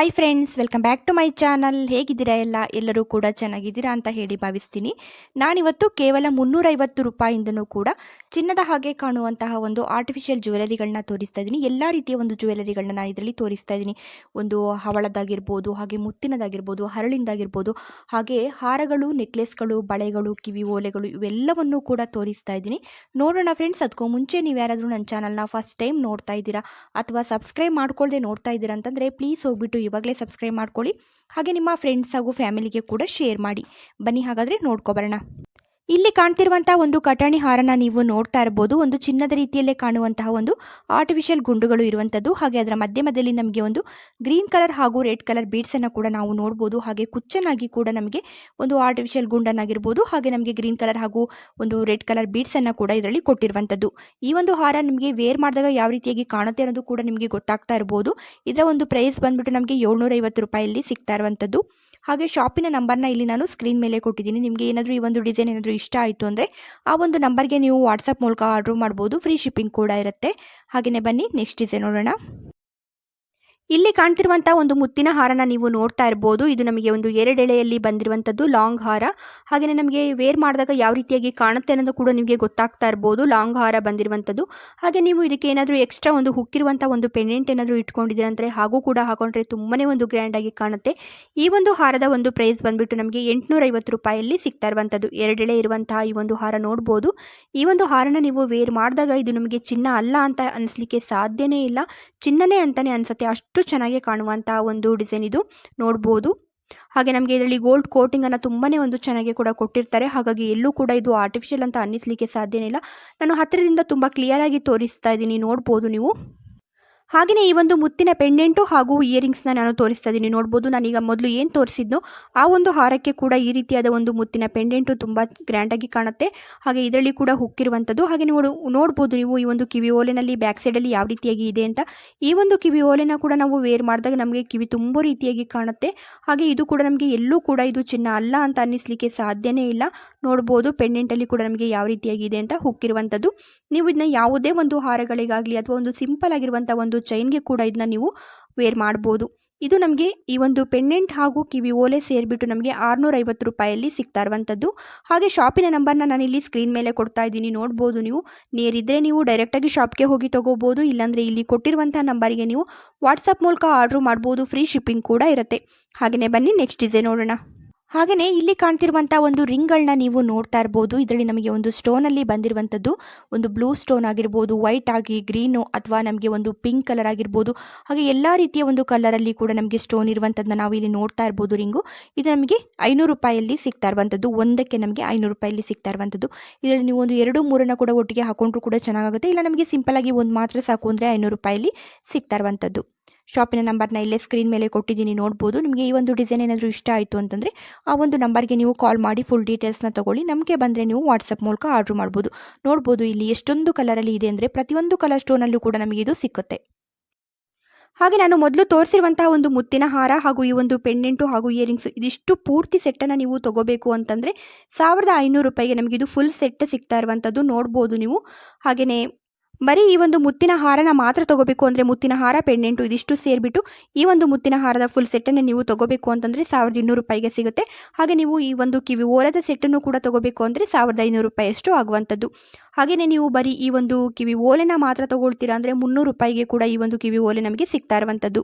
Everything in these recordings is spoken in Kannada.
Hi friends welcome back to my channel ಹೇಗಿದ್ದೀರಾ ಎಲ್ಲ? ಎಲ್ಲರೂ ಕೂಡ ಚೆನ್ನಾಗಿದ್ದೀರಾ ಅಂತ ಹೇಳಿ ಭಾವಿಸ್ತೀನಿ. ನಾನಿವತ್ತು ಕೇವಲ ಮುನ್ನೂರೈವತ್ತು ರೂಪಾಯಿಂದನೂ ಕೂಡ ಚಿನ್ನದ ಹಾಗೆ ಕಾಣುವಂತಹ ಒಂದು ಆರ್ಟಿಫಿಷಿಯಲ್ ಜ್ಯುವೆಲರಿಗಳನ್ನ ತೋರಿಸ್ತಾ ಇದ್ದೀನಿ. ಎಲ್ಲ ರೀತಿಯ ಒಂದು ಜ್ಯುವೆಲರಿಗಳನ್ನ ನಾನು ಇದರಲ್ಲಿ ತೋರಿಸ್ತಾ ಇದ್ದೀನಿ. ಒಂದು ಹವಳದಾಗಿರ್ಬೋದು, ಹಾಗೆ ಮುತ್ತಿನದಾಗಿರ್ಬೋದು, ಹರಳಿಂದಾಗಿರ್ಬೋದು, ಹಾಗೆ ಹಾರಗಳು ನೆಕ್ಲೆಸ್ಗಳು ಬಳೆಗಳು, ಕಿವಿ ಓಲೆಗಳು ಇವೆಲ್ಲವನ್ನೂ ಕೂಡ ತೋರಿಸ್ತಾ ಇದ್ದೀನಿ. ನೋಡೋಣ ಫ್ರೆಂಡ್ಸ್ ಅದಕ್ಕೂ ಮುಂಚೆ ನೀವು ಯಾರಾದರೂ ನನ್ನ ಚಾನಲ್ನ ಫಸ್ಟ್ ಟೈಮ್ ನೋಡ್ತಾ ಇದ್ದೀರಾ ಅಥವಾ ಸಬ್ಸ್ಕ್ರೈಬ್ ಮಾಡ್ಕೊಳ್ಳದೆ ನೋಡ್ತಾ ಇದ್ದೀರಾ ಅಂತಂದರೆ ಪ್ಲೀಸ್ ಹೋಗ್ಬಿಟ್ಟು ಇವಾಗಲೇ ಸಬ್ಸ್ಕ್ರೈಬ್ ಮಾಡ್ಕೊಳ್ಳಿ. ಹಾಗೆ ನಿಮ್ಮ ಫ್ರೆಂಡ್ಸ್ ಹಾಗೂ ಫ್ಯಾಮಿಲಿಗೆ ಕೂಡ ಶೇರ್ ಮಾಡಿ. ಬನ್ನಿ ಹಾಗಾದರೆ ನೋಡ್ಕೊಬರೋಣ ಇಲ್ಲಿ ಕಾಣ್ತಿರುವಂತಹ ಒಂದು ಕಟಾಣಿ ಹಾರನ ನೀವು ನೋಡ್ತಾ ಇರಬಹುದು ಒಂದು ಚಿನ್ನದ ರೀತಿಯಲ್ಲೇ ಕಾಣುವಂತಹ ಒಂದು ಆರ್ಟಿಫಿಷಿಯಲ್ ಗುಂಡುಗಳು ಇರುವಂತದ್ದು. ಹಾಗೆ ಅದರ ಮಧ್ಯ ಮಧ್ಯದಲ್ಲಿ ನಮಗೆ ಒಂದು ಗ್ರೀನ್ ಕಲರ್ ಹಾಗೂ ರೆಡ್ ಕಲರ್ ಬೀಡ್ಸ್ ಅನ್ನು ಕೂಡ ನಾವು ನೋಡಬಹುದು ಹಾಗೆ ಕುಚ್ಚನಾಗಿ ಕೂಡ ನಮಗೆ ಒಂದು ಆರ್ಟಿಫಿಷಿಯಲ್ ಗುಂಡನ್ನಾಗಿರ್ಬೋದು. ಹಾಗೆ ನಮಗೆ ಗ್ರೀನ್ ಕಲರ್ ಹಾಗೂ ಒಂದು ರೆಡ್ ಕಲರ್ ಬೀಡ್ಸ್ ಅನ್ನು ಕೂಡ ಇದರಲ್ಲಿ ಕೊಟ್ಟಿರುವಂತದ್ದು. ಈ ಒಂದು ಹಾರ ನಿಮಗೆ ವೇರ್ ಮಾಡಿದಾಗ ಯಾವ ರೀತಿಯಾಗಿ ಕಾಣುತ್ತೆ ಅನ್ನೋದು ಕೂಡ ನಿಮಗೆ ಗೊತ್ತಾಗ್ತಾ ಇರಬಹುದು ಇದರ ಒಂದು ಪ್ರೈಸ್ ಬಂದ್ಬಿಟ್ಟು ನಮಗೆ ಏಳ್ನೂರೈವತ್ತು ರೂಪಾಯಲ್ಲಿ ಸಿಗ್ತಾ ಇರುವಂಥದ್ದು ಹಾಗೆ ಶಾಪಿನ ನಂಬರ್ನ ಇಲ್ಲಿ ನಾನು ಸ್ಕ್ರೀನ್ ಮೇಲೆ ಕೊಟ್ಟಿದ್ದೀನಿ. ನಿಮಗೆ ಏನಾದರೂ ಈ ಒಂದು ಡಿಸೈನ್ ಏನಾದರೂ ಇಷ್ಟ ಆಯಿತು ಅಂದರೆ ಆ ಒಂದು ನಂಬರ್ಗೆ ನೀವು ವಾಟ್ಸಪ್ ಮೂಲಕ ಆರ್ಡ್ರ್ ಮಾಡ್ಬೋದು. ಫ್ರೀ ಶಿಪ್ಪಿಂಗ್ ಕೂಡ ಇರುತ್ತೆ. ಹಾಗೆಯೇ ಬನ್ನಿ ನೆಕ್ಸ್ಟ್ ಡಿಸೈನ್ ನೋಡೋಣ. ಇಲ್ಲಿ ಕಾಣ್ತಿರುವಂತ ಒಂದು ಮುತ್ತಿನ ಹಾರನ ನೀವು ನೋಡ್ತಾ ಇರ್ಬೋದು. ಇದು ನಮಗೆ ಒಂದು ಎರಡೆಳೆಯಲ್ಲಿ ಬಂದಿರುವಂತದ್ದು ಲಾಂಗ್ ಹಾರ. ಹಾಗೆಯೇ ನಮಗೆ ವೇರ್ ಮಾಡಿದಾಗ ಯಾವ ರೀತಿಯಾಗಿ ಕಾಣುತ್ತೆ ಅನ್ನೋದು ಕೂಡ ನಿಮಗೆ ಗೊತ್ತಾಗ್ತಾ ಇರ್ಬೋದು. ಲಾಂಗ್ ಹಾರ ಬಂದಿರುವಂಥದ್ದು ಹಾಗೆ ನೀವು ಇದಕ್ಕೆ ಏನಾದರೂ ಎಕ್ಸ್ಟ್ರಾ ಒಂದು ಹುಕ್ಕಿರುವಂಥ ಒಂದು ಪೆಂಡೆಂಟ್ ಏನಾದರೂ ಇಟ್ಕೊಂಡಿದ್ದೀರಂದ್ರೆ ಹಾಗೂ ಕೂಡ ಹಾಕೊಂಡ್ರೆ ತುಂಬಾನೇ ಒಂದು ಗ್ರ್ಯಾಂಡಾಗಿ ಕಾಣುತ್ತೆ. ಈ ಒಂದು ಹಾರದ ಒಂದು ಪ್ರೈಸ್ ಬಂದ್ಬಿಟ್ಟು ನಮಗೆ ಎಂಟುನೂರೈವತ್ತು ರೂಪಾಯಲ್ಲಿ ಸಿಗ್ತಾ ಇರುವಂಥದ್ದು ಎರಡೆಳೆ ಇರುವಂತಹ ಈ ಒಂದು ಹಾರ ನೋಡ್ಬೋದು. ಈ ಒಂದು ಹಾರನ ನೀವು ವೇರ್ ಮಾಡಿದಾಗ ಇದು ನಮಗೆ ಚಿನ್ನ ಅಲ್ಲ ಅಂತ ಅನಿಸ್ಲಿಕ್ಕೆ ಸಾಧ್ಯನೇ ಇಲ್ಲ. ಚಿನ್ನನೇ ಅಂತಾನೆ ಅನಿಸುತ್ತೆ. ಅಷ್ಟು ಚೆನ್ನಾಗಿ ಕಾಣುವಂತಹ ಒಂದು ಡಿಸೈನ್ ಇದು. ನೋಡ್ಬೋದು. ಹಾಗೆ ನಮಗೆ ಇದರಲ್ಲಿ ಗೋಲ್ಡ್ ಕೋಟಿಂಗನ್ನು ತುಂಬಾ ಒಂದು ಚೆನ್ನಾಗಿ ಕೂಡ ಕೊಟ್ಟಿರ್ತಾರೆ. ಹಾಗಾಗಿ ಎಲ್ಲೂ ಕೂಡ ಇದು ಆರ್ಟಿಫಿಷಿಯಲ್ ಅಂತ ಅನ್ನಿಸ್ಲಿಕ್ಕೆ ಸಾಧ್ಯನೇ ಇಲ್ಲ. ನಾನು ಹತ್ತಿರದಿಂದ ತುಂಬ ಕ್ಲಿಯರಾಗಿ ತೋರಿಸ್ತಾ ಇದ್ದೀನಿ. ನೋಡ್ಬೋದು ನೀವು. ಹಾಗೆಯೇ ಈ ಒಂದು ಮುತ್ತಿನ ಪೆಂಡೆಂಟು ಹಾಗೂ ಇಯರಿಂಗ್ಸ್ನ ನಾನು ತೋರಿಸ್ತಾ ಇದ್ದೀನಿ. ನೋಡ್ಬೋದು ನಾನೀಗ ಮೊದಲು ಏನು ತೋರಿಸಿದ್ನೋ ಆ ಒಂದು ಹಾರಕ್ಕೆ ಕೂಡ ಈ ರೀತಿಯಾದ ಒಂದು ಮುತ್ತಿನ ಪೆಂಡೆಂಟು ತುಂಬ ಗ್ರ್ಯಾಂಡಾಗಿ ಕಾಣುತ್ತೆ. ಹಾಗೆ ಇದರಲ್ಲಿ ಕೂಡ ಹುಕ್ಕಿರುವಂಥದ್ದು. ಹಾಗೆ ನೀವು ನೋಡ್ಬೋದು ನೀವು ಈ ಒಂದು ಕಿವಿ ಓಲೆನಲ್ಲಿ ಬ್ಯಾಕ್ ಸೈಡಲ್ಲಿ ಯಾವ ರೀತಿಯಾಗಿ ಇದೆ ಅಂತ. ಈ ಒಂದು ಕಿವಿ ಓಲೆನ ಕೂಡ ನಾವು ವೇರ್ ಮಾಡಿದಾಗ ನಮಗೆ ಕಿವಿ ತುಂಬ ರೀತಿಯಾಗಿ ಕಾಣುತ್ತೆ. ಹಾಗೆ ಇದು ಕೂಡ ನಮಗೆ ಎಲ್ಲೂ ಕೂಡ ಇದು ಚಿನ್ನ ಅಲ್ಲ ಅಂತ ಅನ್ನಿಸ್ಲಿಕ್ಕೆ ಸಾಧ್ಯನೇ ಇಲ್ಲ. ನೋಡ್ಬೋದು ಪೆಂಡೆಂಟಲ್ಲಿ ಕೂಡ ನಮಗೆ ಯಾವ ರೀತಿಯಾಗಿ ಇದೆ ಅಂತ ಹುಕ್ಕಿರುವಂಥದ್ದು. ನೀವು ಇದನ್ನ ಯಾವುದೇ ಒಂದು ಹಾರಗಳಿಗಾಗಲಿ ಅಥವಾ ಒಂದು ಸಿಂಪಲ್ ಆಗಿರುವಂಥ ಒಂದು ಚೈನ್ಗೆ ಕೂಡ ಇದನ್ನ ನೀವು ವೇರ್ ಮಾಡ್ಬೋದು. ಇದು ನಮಗೆ ಈ ಒಂದು ಪೆಂಡೆಂಟ್ ಹಾಗೂ ಕಿವಿ ಓಲೆ ಸೇರಿಬಿಟ್ಟು ನಮಗೆ ಆರುನೂರೈವತ್ತು ರೂಪಾಯಲ್ಲಿ ಸಿಗ್ತಾ ಇರುವಂಥದ್ದು. ಹಾಗೆ ಶಾಪಿನ ನಂಬರ್ನ ನಾನು ಇಲ್ಲಿ ಸ್ಕ್ರೀನ್ ಮೇಲೆ ಕೊಡ್ತಾ ಇದ್ದೀನಿ. ನೋಡ್ಬೋದು ನೀವು. ನೇರಿದ್ರೆ ನೀವು ಡೈರೆಕ್ಟಾಗಿ ಶಾಪ್ಗೆ ಹೋಗಿ ತೊಗೋಬೋದು. ಇಲ್ಲಾಂದರೆ ಇಲ್ಲಿ ಕೊಟ್ಟಿರುವಂಥ ನಂಬರಿಗೆ ನೀವು ವಾಟ್ಸಪ್ ಮೂಲಕ ಆರ್ಡ್ರ್ ಮಾಡ್ಬೋದು. ಫ್ರೀ ಶಿಪ್ಪಿಂಗ್ ಕೂಡ ಇರುತ್ತೆ. ಹಾಗೆಯೇ ಬನ್ನಿ ನೆಕ್ಸ್ಟ್ ಡಿಸೈನ್ ನೋಡೋಣ. ಹಾಗೆಯೇ ಇಲ್ಲಿ ಕಾಣ್ತಿರುವಂತಹ ಒಂದು ರಿಂಗ್ಗಳನ್ನ ನೀವು ನೋಡ್ತಾ ಇರ್ಬೋದು. ಇದರಲ್ಲಿ ನಮಗೆ ಒಂದು ಸ್ಟೋನ್ ಅಲ್ಲಿ ಬಂದಿರುವಂಥದ್ದು. ಒಂದು ಬ್ಲೂ ಸ್ಟೋನ್ ಆಗಿರ್ಬೋದು ವೈಟ್ ಆಗಿ ಗ್ರೀನು ಅಥವಾ ನಮಗೆ ಒಂದು ಪಿಂಕ್ ಕಲರ್ ಆಗಿರ್ಬೋದು. ಹಾಗೆ ಎಲ್ಲಾ ರೀತಿಯ ಒಂದು ಕಲರ್ ಅಲ್ಲಿ ಕೂಡ ನಮಗೆ ಸ್ಟೋನ್ ಇರುವಂತದ್ದನ್ನ ನಾವು ಇಲ್ಲಿ ನೋಡ್ತಾ ಇರ್ಬೋದು ರಿಂಗು. ಇದು ನಮಗೆ ಐನೂರು ರೂಪಾಯಲ್ಲಿ ಸಿಗ್ತಾ ಇರುವಂಥದ್ದು. ಒಂದಕ್ಕೆ ನಮಗೆ ಐನೂರು ರೂಪಾಯಲ್ಲಿ ಸಿಗ್ತಾ ಇರುವಂಥದ್ದು. ಇದರಲ್ಲಿ ನೀವು ಒಂದು ಎರಡು, ಮೂರನ್ನ ಕೂಡ ಒಟ್ಟಿಗೆ ಹಾಕೊಂಡ್ರು ಕೂಡ ಚೆನ್ನಾಗುತ್ತೆ ಇಲ್ಲ ನಮಗೆ ಸಿಂಪಲ್ ಆಗಿ ಒಂದು ಮಾತ್ರ ಸಾಕು ಅಂದರೆ ಐನೂರು ರೂಪಾಯಲ್ಲಿ ಸಿಗ್ತಾ ಇರುವಂಥದ್ದು. ಶಾಪಿನ ನಂಬರ್ನ ಇಲ್ಲೇ ಸ್ಕ್ರೀನ್ ಮೇಲೆ ಕೊಟ್ಟಿದ್ದೀನಿ, ನೋಡ್ಬೋದು. ನಿಮಗೆ ಈ ಒಂದು ಡಿಸೈನ್ ಏನಾದರೂ ಇಷ್ಟ ಆಯಿತು ಅಂತಂದರೆ ಆ ಒಂದು ನಂಬರ್ಗೆ ನೀವು ಕಾಲ್ ಮಾಡಿ ಫುಲ್ ಡೀಟೇಲ್ಸ್ನ ತೊಗೊಳ್ಳಿ. ನಮಗೆ ಬಂದರೆ ನೀವು ವಾಟ್ಸಪ್ ಮೂಲಕ ಆರ್ಡ್ರ್ ಮಾಡ್ಬೋದು. ನೋಡ್ಬೋದು ಇಲ್ಲಿ ಎಷ್ಟೊಂದು ಕಲರಲ್ಲಿ ಇದೆ ಅಂದರೆ ಪ್ರತಿಯೊಂದು ಕಲರ್ ಸ್ಟೋನಲ್ಲೂ ಕೂಡ ನಮಗೆ ಇದು ಸಿಕ್ಕುತ್ತೆ. ಹಾಗೆ ನಾನು ಮೊದಲು ತೋರಿಸಿರುವಂತಹ ಒಂದು ಮುತ್ತಿನ ಹಾರ ಹಾಗೂ ಈ ಒಂದು ಪೆಂಡೆಂಟು ಹಾಗೂ ಇಯರಿಂಗ್ಸ್ ಇದಿಷ್ಟು ಪೂರ್ತಿ ಸೆಟ್ಟನ್ನು ನೀವು ತಗೋಬೇಕು ಅಂತಂದರೆ ಸಾವಿರದ ಐನೂರು ರೂಪಾಯಿಗೆ ನಮಗಿದು ಫುಲ್ ಸೆಟ್ ಸಿಗ್ತಾ ಇರುವಂಥದ್ದು ನೋಡ್ಬೋದು ನೀವು. ಹಾಗೆಯೇ ಬರೀ ಈ ಒಂದು ಮುತ್ತಿನ ಹಾರನ ಮಾತ್ರ ತಗೋಬೇಕು ಅಂದರೆ ಮುತ್ತಿನ ಹಾರ, ಪೆಂಡೆಂಟು ಇದಿಷ್ಟು ಸೇರಿಬಿಟ್ಟು ಈ ಒಂದು ಮುತ್ತಿನ ಹಾರದ ಫುಲ್ ಸೆಟ್ಟನ್ನು ನೀವು ತಗೋಬೇಕು ಅಂತಂದರೆ ಸಾವಿರದ ಇನ್ನೂರು ರೂಪಾಯಿಗೆ ಸಿಗುತ್ತೆ. ಹಾಗೆ ನೀವು ಈ ಒಂದು ಕಿವಿ ಓಲದ ಸೆಟ್ಟನ್ನು ಕೂಡ ತಗೋಬೇಕು ಅಂದರೆ ಸಾವಿರದ ಐನೂರು ರೂಪಾಯಿಯಷ್ಟು ಆಗುವಂಥದ್ದು. ಹಾಗೆಯೇ ನೀವು ಬರೀ ಈ ಒಂದು ಕಿವಿ ಓಲೆನ ಮಾತ್ರ ತಗೊಳ್ತೀರಾ ಅಂದರೆ ಮುನ್ನೂರು ರೂಪಾಯಿಗೆ ಕೂಡ ಈ ಒಂದು ಕಿವಿ ಓಲೆ ನಮಗೆ ಸಿಗ್ತಾ ಇರುವಂಥದ್ದು.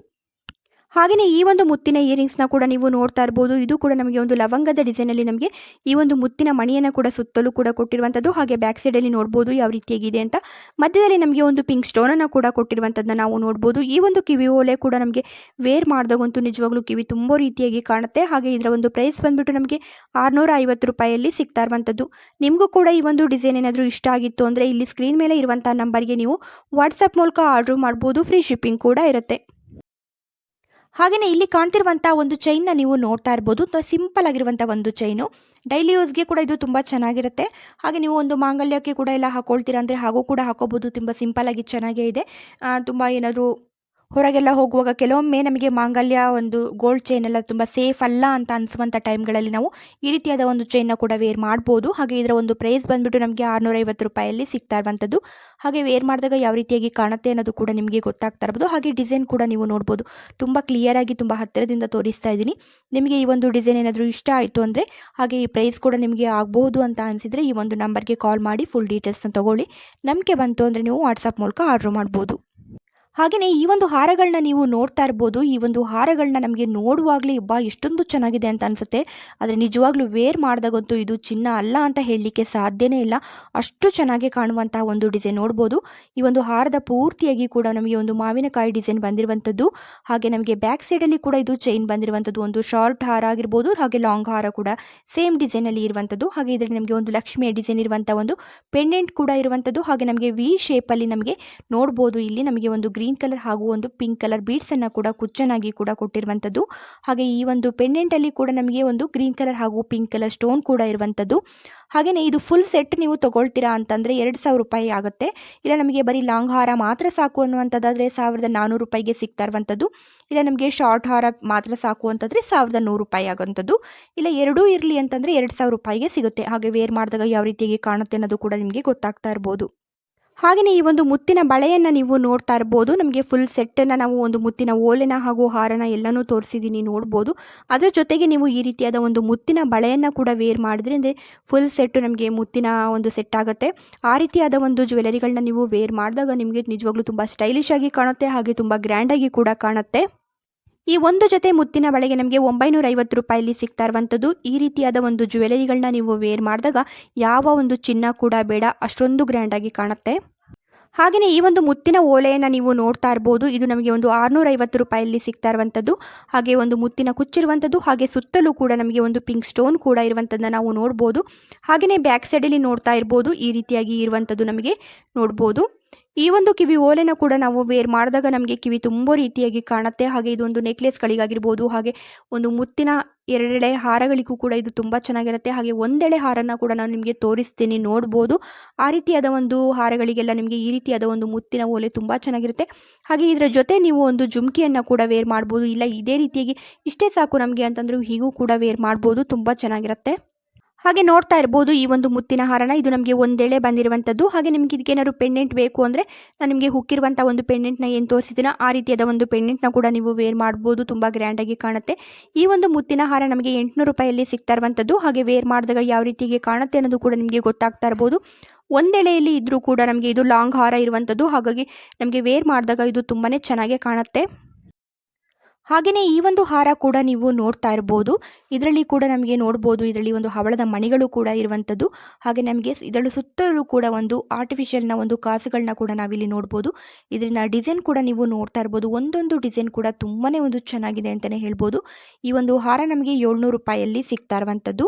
ಹಾಗೆಯೇ ಈ ಒಂದು ಮುತ್ತಿನ ಇಯರಿಂಗ್ಸ್ನ ಕೂಡ ನೀವು ನೋಡ್ತಾ ಇರ್ಬೋದು. ಇದು ಕೂಡ ನಮಗೆ ಒಂದು ಲವಂಗದ ಡಿಸೈನಲ್ಲಿ ನಮಗೆ ಈ ಒಂದು ಮುತ್ತಿನ ಮಣಿಯನ್ನು ಕೂಡ ಸುತ್ತಲೂ ಕೂಡ ಕೊಟ್ಟಿರುವಂಥದ್ದು ಹಾಗೆ ಬ್ಯಾಕ್ ಸೈಡಲ್ಲಿ ನೋಡ್ಬೋದು ಯಾವ ರೀತಿಯಾಗಿದೆ ಅಂತ. ಮಧ್ಯದಲ್ಲಿ ನಮಗೆ ಒಂದು ಪಿಂಕ್ ಸ್ಟೋನನ್ನು ಕೂಡ ಕೊಟ್ಟಿರುವಂಥದ್ದನ್ನ ನಾವು ನೋಡ್ಬೋದು. ಈ ಒಂದು ಕಿವಿ ಓಲೆ ಕೂಡ ನಮಗೆ ವೇರ್ ಮಾಡಿದಾಗಂತೂ ನಿಜವಾಗ್ಲೂ ಕಿವಿ ತುಂಬ ರೀತಿಯಾಗಿ ಕಾಣುತ್ತೆ. ಹಾಗೆ ಇದರ ಒಂದು ಪ್ರೈಸ್ ಬಂದ್ಬಿಟ್ಟು ನಮಗೆ ಆರುನೂರ ಐವತ್ತು ರೂಪಾಯಿಯಲ್ಲಿ ಸಿಗ್ತಾ ಇರುವಂಥದ್ದು ನಿಮಗೂ ಕೂಡ ಈ ಒಂದು ಡಿಸೈನ್ ಏನಾದರೂ ಇಷ್ಟ ಆಗಿತ್ತು ಅಂದರೆ ಇಲ್ಲಿ ಸ್ಕ್ರೀನ್ ಮೇಲೆ ಇರುವಂಥ ನಂಬರ್ಗೆ ನೀವು ವಾಟ್ಸಪ್ ಮೂಲಕ ಆರ್ಡ್ರ್ ಮಾಡ್ಬೋದು. ಫ್ರೀ ಶಿಪ್ಪಿಂಗ್ ಕೂಡ ಇರುತ್ತೆ. ಹಾಗೆಯೇ ಇಲ್ಲಿ ಕಾಣ್ತಿರುವಂಥ ಒಂದು ಚೈನ್ನ ನೀವು ನೋಡ್ತಾ ಇರ್ಬೋದು. ಸಿಂಪಲ್ ಆಗಿರುವಂಥ ಒಂದು ಚೈನು ಡೈಲಿ ಯೂಸ್ಗೆ ಕೂಡ ಇದು ತುಂಬ ಚೆನ್ನಾಗಿರುತ್ತೆ. ಹಾಗೆ ನೀವು ಒಂದು ಮಾಂಗಲ್ಯಕ್ಕೆ ಕೂಡ ಎಲ್ಲ ಹಾಕೊಳ್ತೀರಾ ಅಂದರೆ ಹಾಗೂ ಕೂಡ ಹಾಕೋಬೋದು. ತುಂಬ ಆಗಿ ಚೆನ್ನಾಗೇ ಇದೆ. ತುಂಬ ಏನಾದರೂ ಹೊರಗೆಲ್ಲ ಹೋಗುವಾಗ ಕೆಲವೊಮ್ಮೆ ನಮಗೆ ಮಾಂಗಲ್ಯ, ಒಂದು ಗೋಲ್ಡ್ ಚೈನ್ ಎಲ್ಲ ತುಂಬ ಸೇಫ್ ಅಲ್ಲ ಅಂತ ಅನಿಸುವಂಥ ಟೈಮ್ಗಳಲ್ಲಿ ನಾವು ಈ ರೀತಿಯಾದ ಒಂದು ಚೈನ್ನ ಕೂಡ ವೇರ್ ಮಾಡ್ಬೋದು. ಹಾಗೆ ಇದರ ಒಂದು ಪ್ರೈಸ್ ಬಂದುಬಿಟ್ಟು ನಮಗೆ ಆರುನೂರೈವತ್ತು ರೂಪಾಯಲ್ಲಿ ಸಿಗ್ತಾ ಇರುವಂಥದ್ದು ಹಾಗೆ ವೇರ್ ಮಾಡಿದಾಗ ಯಾವ ರೀತಿಯಾಗಿ ಕಾಣುತ್ತೆ ಅನ್ನೋದು ಕೂಡ ನಿಮಗೆ ಗೊತ್ತಾಗ್ತಾ ಇರ್ಬೋದು. ಹಾಗೆ ಡಿಸೈನ್ ಕೂಡ ನೀವು ನೋಡ್ಬೋದು. ತುಂಬ ಕ್ಲಿಯರಾಗಿ ತುಂಬ ಹತ್ತಿರದಿಂದ ತೋರಿಸ್ತಾ ಇದ್ದೀನಿ. ನಿಮಗೆ ಈ ಒಂದು ಡಿಸೈನ್ ಏನಾದರೂ ಇಷ್ಟ ಆಯಿತು ಅಂದರೆ ಹಾಗೆ ಈ ಪ್ರೈಸ್ ಕೂಡ ನಿಮಗೆ ಆಗಬಹುದು ಅಂತ ಅನಿಸಿದರೆ ಈ ಒಂದು ನಂಬರ್ಗೆ ಕಾಲ್ ಮಾಡಿ ಫುಲ್ ಡೀಟೇಲ್ಸ್ನ ತೊಗೊಳ್ಳಿ. ನಂಬಿಕೆ ಬಂತು ಅಂದರೆ ನೀವು ವಾಟ್ಸಪ್ ಮೂಲಕ ಆರ್ಡ್ರ್ ಮಾಡ್ಬೋದು. ಹಾಗೆಯೇ ಈ ಒಂದು ಹಾರಗಳನ್ನ ನೀವು ನೋಡ್ತಾ ಇರ್ಬೋದು, ಈ ಒಂದು ಹಾರಗಳನ್ನ ನಮಗೆ ನೋಡುವಾಗಲೇ ಬಾ ಎಷ್ಟೊಂದು ಚೆನ್ನಾಗಿದೆ ಅಂತ ಅನಿಸುತ್ತೆ. ಆದರೆ ನಿಜವಾಗ್ಲೂ ವೇರ್ ಮಾಡಿದಾಗಂತೂ ಇದು ಚಿನ್ನ ಅಲ್ಲ ಅಂತ ಹೇಳಲಿಕ್ಕೆ ಸಾಧ್ಯನೇ ಇಲ್ಲ. ಅಷ್ಟು ಚೆನ್ನಾಗಿ ಕಾಣುವಂತಹ ಒಂದು ಡಿಸೈನ್ ನೋಡ್ಬೋದು. ಈ ಒಂದು ಹಾರದ ಪೂರ್ತಿಯಾಗಿ ಕೂಡ ನಮಗೆ ಒಂದು ಮಾವಿನಕಾಯಿ ಡಿಸೈನ್ ಬಂದಿರುವಂಥದ್ದು. ಹಾಗೆ ನಮಗೆ ಬ್ಯಾಕ್ ಸೈಡಲ್ಲಿ ಕೂಡ ಇದು ಚೈನ್ ಬಂದಿರುವಂಥದ್ದು. ಒಂದು ಶಾರ್ಟ್ ಹಾರ ಆಗಿರ್ಬೋದು, ಹಾಗೆ ಲಾಂಗ್ ಹಾರ ಕೂಡ ಸೇಮ್ ಡಿಸೈನಲ್ಲಿ ಇರುವಂಥದ್ದು. ಹಾಗೆ ಇದರಲ್ಲಿ ನಮಗೆ ಒಂದು ಲಕ್ಷ್ಮಿಯ ಡಿಸೈನ್ ಇರುವಂಥ ಒಂದು ಪೆಂಡೆಂಟ್ ಕೂಡ ಇರುವಂಥದ್ದು. ಹಾಗೆ ನಮಗೆ ವಿ ಶೇಪಲ್ಲಿ ನಮಗೆ ನೋಡ್ಬೋದು. ಇಲ್ಲಿ ನಮಗೆ ಒಂದು ಗ್ರೀನ್ ಕಲರ್ ಹಾಗೂ ಒಂದು ಪಿಂಕ್ ಕಲರ್ ಬೀಡ್ಸನ್ನು ಕೂಡ ಕುಚ್ಚನಾಗಿ ಕೂಡ ಕೊಟ್ಟಿರುವಂತದ್ದು. ಹಾಗೆ ಈ ಒಂದು ಪೆಂಡೆಂಟ್ ಅಲ್ಲಿ ಕೂಡ ನಮಗೆ ಒಂದು ಗ್ರೀನ್ ಕಲರ್ ಹಾಗೂ ಪಿಂಕ್ ಕಲರ್ ಸ್ಟೋನ್ ಕೂಡ ಇರುವಂತದ್ದು. ಹಾಗೆಯೇ ಇದು ಫುಲ್ ಸೆಟ್ ನೀವು ತಗೊಳ್ತೀರಾ ಅಂತಂದರೆ ಎರಡು ಸಾವಿರ ರೂಪಾಯಿ ಆಗುತ್ತೆ. ಇಲ್ಲ ನಮಗೆ ಬರೀ ಲಾಂಗ್ ಹಾರ ಮಾತ್ರ ಸಾಕು ಅನ್ನುವಂಥದ್ದಾದರೆ ಸಾವಿರದ ನಾನ್ನೂರು ರೂಪಾಯಿಗೆ ಸಿಗ್ತಾ ಇರುವಂಥದ್ದು ಇಲ್ಲ ನಮಗೆ ಶಾರ್ಟ್ ಹಾರ ಮಾತ್ರ ಸಾಕು ಅಂತಂದರೆ ಸಾವಿರದ ನೂರು ರೂಪಾಯಿ ಆಗುವಂಥದ್ದು ಇಲ್ಲ ಎರಡೂ ಇರಲಿ ಅಂತಂದರೆ ಎರಡು ಸಾವಿರ ರೂಪಾಯಿಗೆ ಸಿಗುತ್ತೆ. ಹಾಗೆ ವೇರ್ ಮಾಡಿದಾಗ ಯಾವ ರೀತಿಯಾಗಿ ಕಾಣುತ್ತೆ ಅನ್ನೋದು ಕೂಡ ನಿಮಗೆ ಗೊತ್ತಾಗ್ತಾ ಇರ್ಬೋದು. ಹಾಗೆಯೇ ಈ ಒಂದು ಮುತ್ತಿನ ಬಳೆಯನ್ನು ನೀವು ನೋಡ್ತಾ ಇರ್ಬೋದು. ನಮಗೆ ಫುಲ್ ಸೆಟ್ಟನ್ನು ನಾವು ಒಂದು ಮುತ್ತಿನ ಓಲೆನ ಹಾಗೂ ಹಾರನ ಎಲ್ಲನೂ ತೋರಿಸಿದ್ದೀನಿ ನೋಡ್ಬೋದು. ಅದರ ಜೊತೆಗೆ ನೀವು ಈ ರೀತಿಯಾದ ಒಂದು ಮುತ್ತಿನ ಬಳೆಯನ್ನು ಕೂಡ ವೇರ್ ಮಾಡಿದ್ರೆ ಅಂದರೆ ಫುಲ್ ಸೆಟ್ಟು ನಮಗೆ ಮುತ್ತಿನ ಒಂದು ಸೆಟ್ ಆಗುತ್ತೆ. ಆ ರೀತಿಯಾದ ಒಂದು ಜ್ಯುವೆಲರಿಗಳನ್ನ ನೀವು ವೇರ್ ಮಾಡಿದಾಗ ನಿಮಗೆ ನಿಜವಾಗ್ಲೂ ತುಂಬ ಸ್ಟೈಲಿಶ್ ಆಗಿ ಕಾಣುತ್ತೆ, ಹಾಗೆ ತುಂಬ ಗ್ರ್ಯಾಂಡಾಗಿ ಕೂಡ ಕಾಣುತ್ತೆ. ಈ ಒಂದು ಜೊತೆ ಮುತ್ತಿನ ಬಳೆಗೆ ನಮಗೆ ಒಂಬೈನೂರ ಐವತ್ತು ರೂಪಾಯಲ್ಲಿ ಸಿಗ್ತಾ ಇರುವಂಥದ್ದು. ಈ ರೀತಿಯಾದ ಒಂದು ಜ್ಯುವೆಲರಿಗಳನ್ನ ನೀವು ವೇರ್ ಮಾಡಿದಾಗ ಯಾವ ಒಂದು ಚಿನ್ನ ಕೂಡ ಬೇಡ, ಅಷ್ಟೊಂದು ಗ್ರ್ಯಾಂಡಾಗಿ ಕಾಣುತ್ತೆ. ಹಾಗೆಯೇ ಈ ಒಂದು ಮುತ್ತಿನ ಓಲೆಯನ್ನು ನೀವು ನೋಡ್ತಾ ಇರ್ಬೋದು. ಇದು ನಮಗೆ ಒಂದು ಆರುನೂರ ಐವತ್ತು ರೂಪಾಯಲ್ಲಿ ಸಿಗ್ತಾ ಇರುವಂಥದ್ದು. ಹಾಗೆ ಒಂದು ಮುತ್ತಿನ ಕುಚ್ಚಿರುವಂಥದ್ದು. ಹಾಗೆ ಸುತ್ತಲೂ ಕೂಡ ನಮಗೆ ಒಂದು ಪಿಂಕ್ ಸ್ಟೋನ್ ಕೂಡ ಇರುವಂಥದ್ದನ್ನು ನಾವು ನೋಡ್ಬೋದು. ಹಾಗೆಯೇ ಬ್ಯಾಕ್ ಸೈಡಲ್ಲಿ ನೋಡ್ತಾ ಇರ್ಬೋದು. ಈ ರೀತಿಯಾಗಿ ಇರುವಂಥದ್ದು ನಮಗೆ ನೋಡ್ಬೋದು. ಈ ಒಂದು ಕಿವಿ ಓಲೆನ ಕೂಡ ನಾವು ವೇರ್ ಮಾಡಿದಾಗ ನಮಗೆ ಕಿವಿ ತುಂಬ ರೀತಿಯಾಗಿ ಕಾಣುತ್ತೆ. ಹಾಗೆ ಇದೊಂದು ನೆಕ್ಲೆಸ್ಗಳಿಗಾಗಿರ್ಬೋದು ಹಾಗೆ ಒಂದು ಮುತ್ತಿನ ಎರಡೆಳೆ ಹಾರಗಳಿಗೂ ಕೂಡ ಇದು ತುಂಬ ಚೆನ್ನಾಗಿರುತ್ತೆ. ಹಾಗೆ ಒಂದೆಳೆ ಹಾರನ್ನು ಕೂಡ ನಾನು ನಿಮಗೆ ತೋರಿಸ್ತೀನಿ, ನೋಡ್ಬೋದು. ಆ ರೀತಿಯಾದ ಒಂದು ಹಾರಗಳಿಗೆಲ್ಲ ನಿಮಗೆ ಈ ರೀತಿಯಾದ ಒಂದು ಮುತ್ತಿನ ಓಲೆ ತುಂಬ ಚೆನ್ನಾಗಿರುತ್ತೆ. ಹಾಗೆ ಇದರ ಜೊತೆ ನೀವು ಒಂದು ಜುಮ್ಕಿಯನ್ನು ಕೂಡ ವೇರ್ ಮಾಡ್ಬೋದು. ಇಲ್ಲ ಇದೇ ರೀತಿಯಾಗಿ ಇಷ್ಟೇ ಸಾಕು ನಮಗೆ ಅಂತಂದರೂ ಹೀಗೂ ಕೂಡ ವೇರ್ ಮಾಡ್ಬೋದು, ತುಂಬ ಚೆನ್ನಾಗಿರುತ್ತೆ. ಹಾಗೆ ನೋಡ್ತಾ ಇರ್ಬೋದು ಈ ಒಂದು ಮುತ್ತಿನ ಹಾರನ. ಇದು ನಮಗೆ ಒಂದೆಳೆ ಬಂದಿರುವಂಥದ್ದು. ಹಾಗೆ ನಿಮಗೆ ಇದಕ್ಕೇನಾದ್ರು ಪೆಂಡೆಂಟ್ ಬೇಕು ಅಂದರೆ ನಾನು ನಿಮಗೆ ಹುಕ್ಕಿರುವಂಥ ಒಂದು ಪೆಂಡೆಂಟ್ನ ಏನು ತೋರಿಸಿದ್ದೀನೋ ಆ ರೀತಿಯಾದ ಒಂದು ಪೆಂಡೆಂಟ್ನ ಕೂಡ ನೀವು ವೇರ್ ಮಾಡ್ಬೋದು. ತುಂಬ ಗ್ರ್ಯಾಂಡಾಗಿ ಕಾಣುತ್ತೆ. ಈ ಒಂದು ಮುತ್ತಿನ ಹಾರ ನಮಗೆ ಎಂಟುನೂರು ರೂಪಾಯಲ್ಲಿ ಸಿಗ್ತಾ ಇರುವಂಥದ್ದು. ಹಾಗೆ ವೇರ್ ಮಾಡಿದಾಗ ಯಾವ ರೀತಿಗೆ ಕಾಣುತ್ತೆ ಅನ್ನೋದು ಕೂಡ ನಿಮಗೆ ಗೊತ್ತಾಗ್ತಾ ಇರ್ಬೋದು. ಒಂದೆಳೆಯಲ್ಲಿ ಇದ್ದರೂ ಕೂಡ ನಮಗೆ ಇದು ಲಾಂಗ್ ಹಾರ ಇರುವಂಥದ್ದು. ಹಾಗಾಗಿ ನಮಗೆ ವೇರ್ ಮಾಡಿದಾಗ ಇದು ತುಂಬಾ ಚೆನ್ನಾಗೇ ಕಾಣುತ್ತೆ. ಹಾಗೆಯೇ ಈ ಒಂದು ಹಾರ ಕೂಡ ನೀವು ನೋಡ್ತಾ ಇರ್ಬೋದು. ಇದರಲ್ಲಿ ಕೂಡ ನಮಗೆ ನೋಡ್ಬೋದು, ಇದರಲ್ಲಿ ಒಂದು ಹವಳದ ಮಣಿಗಳು ಕೂಡ ಇರುವಂಥದ್ದು. ಹಾಗೆ ನಮಗೆ ಇದರ ಸುತ್ತಲೂ ಕೂಡ ಒಂದು ಆರ್ಟಿಫಿಷಿಯಲ್ನ ಒಂದು ಕಾಸುಗಳನ್ನ ಕೂಡ ನಾವಿಲ್ಲಿ ನೋಡ್ಬೋದು. ಇದರಿಂದ ಡಿಸೈನ್ ಕೂಡ ನೀವು ನೋಡ್ತಾ ಇರ್ಬೋದು. ಒಂದೊಂದು ಡಿಸೈನ್ ಕೂಡ ತುಂಬಾ ಒಂದು ಚೆನ್ನಾಗಿದೆ ಅಂತಲೇ ಹೇಳ್ಬೋದು. ಈ ಒಂದು ಹಾರ ನಮಗೆ ಏಳ್ನೂರು ರೂಪಾಯಲ್ಲಿ ಸಿಗ್ತಾ ಇರುವಂಥದ್ದು.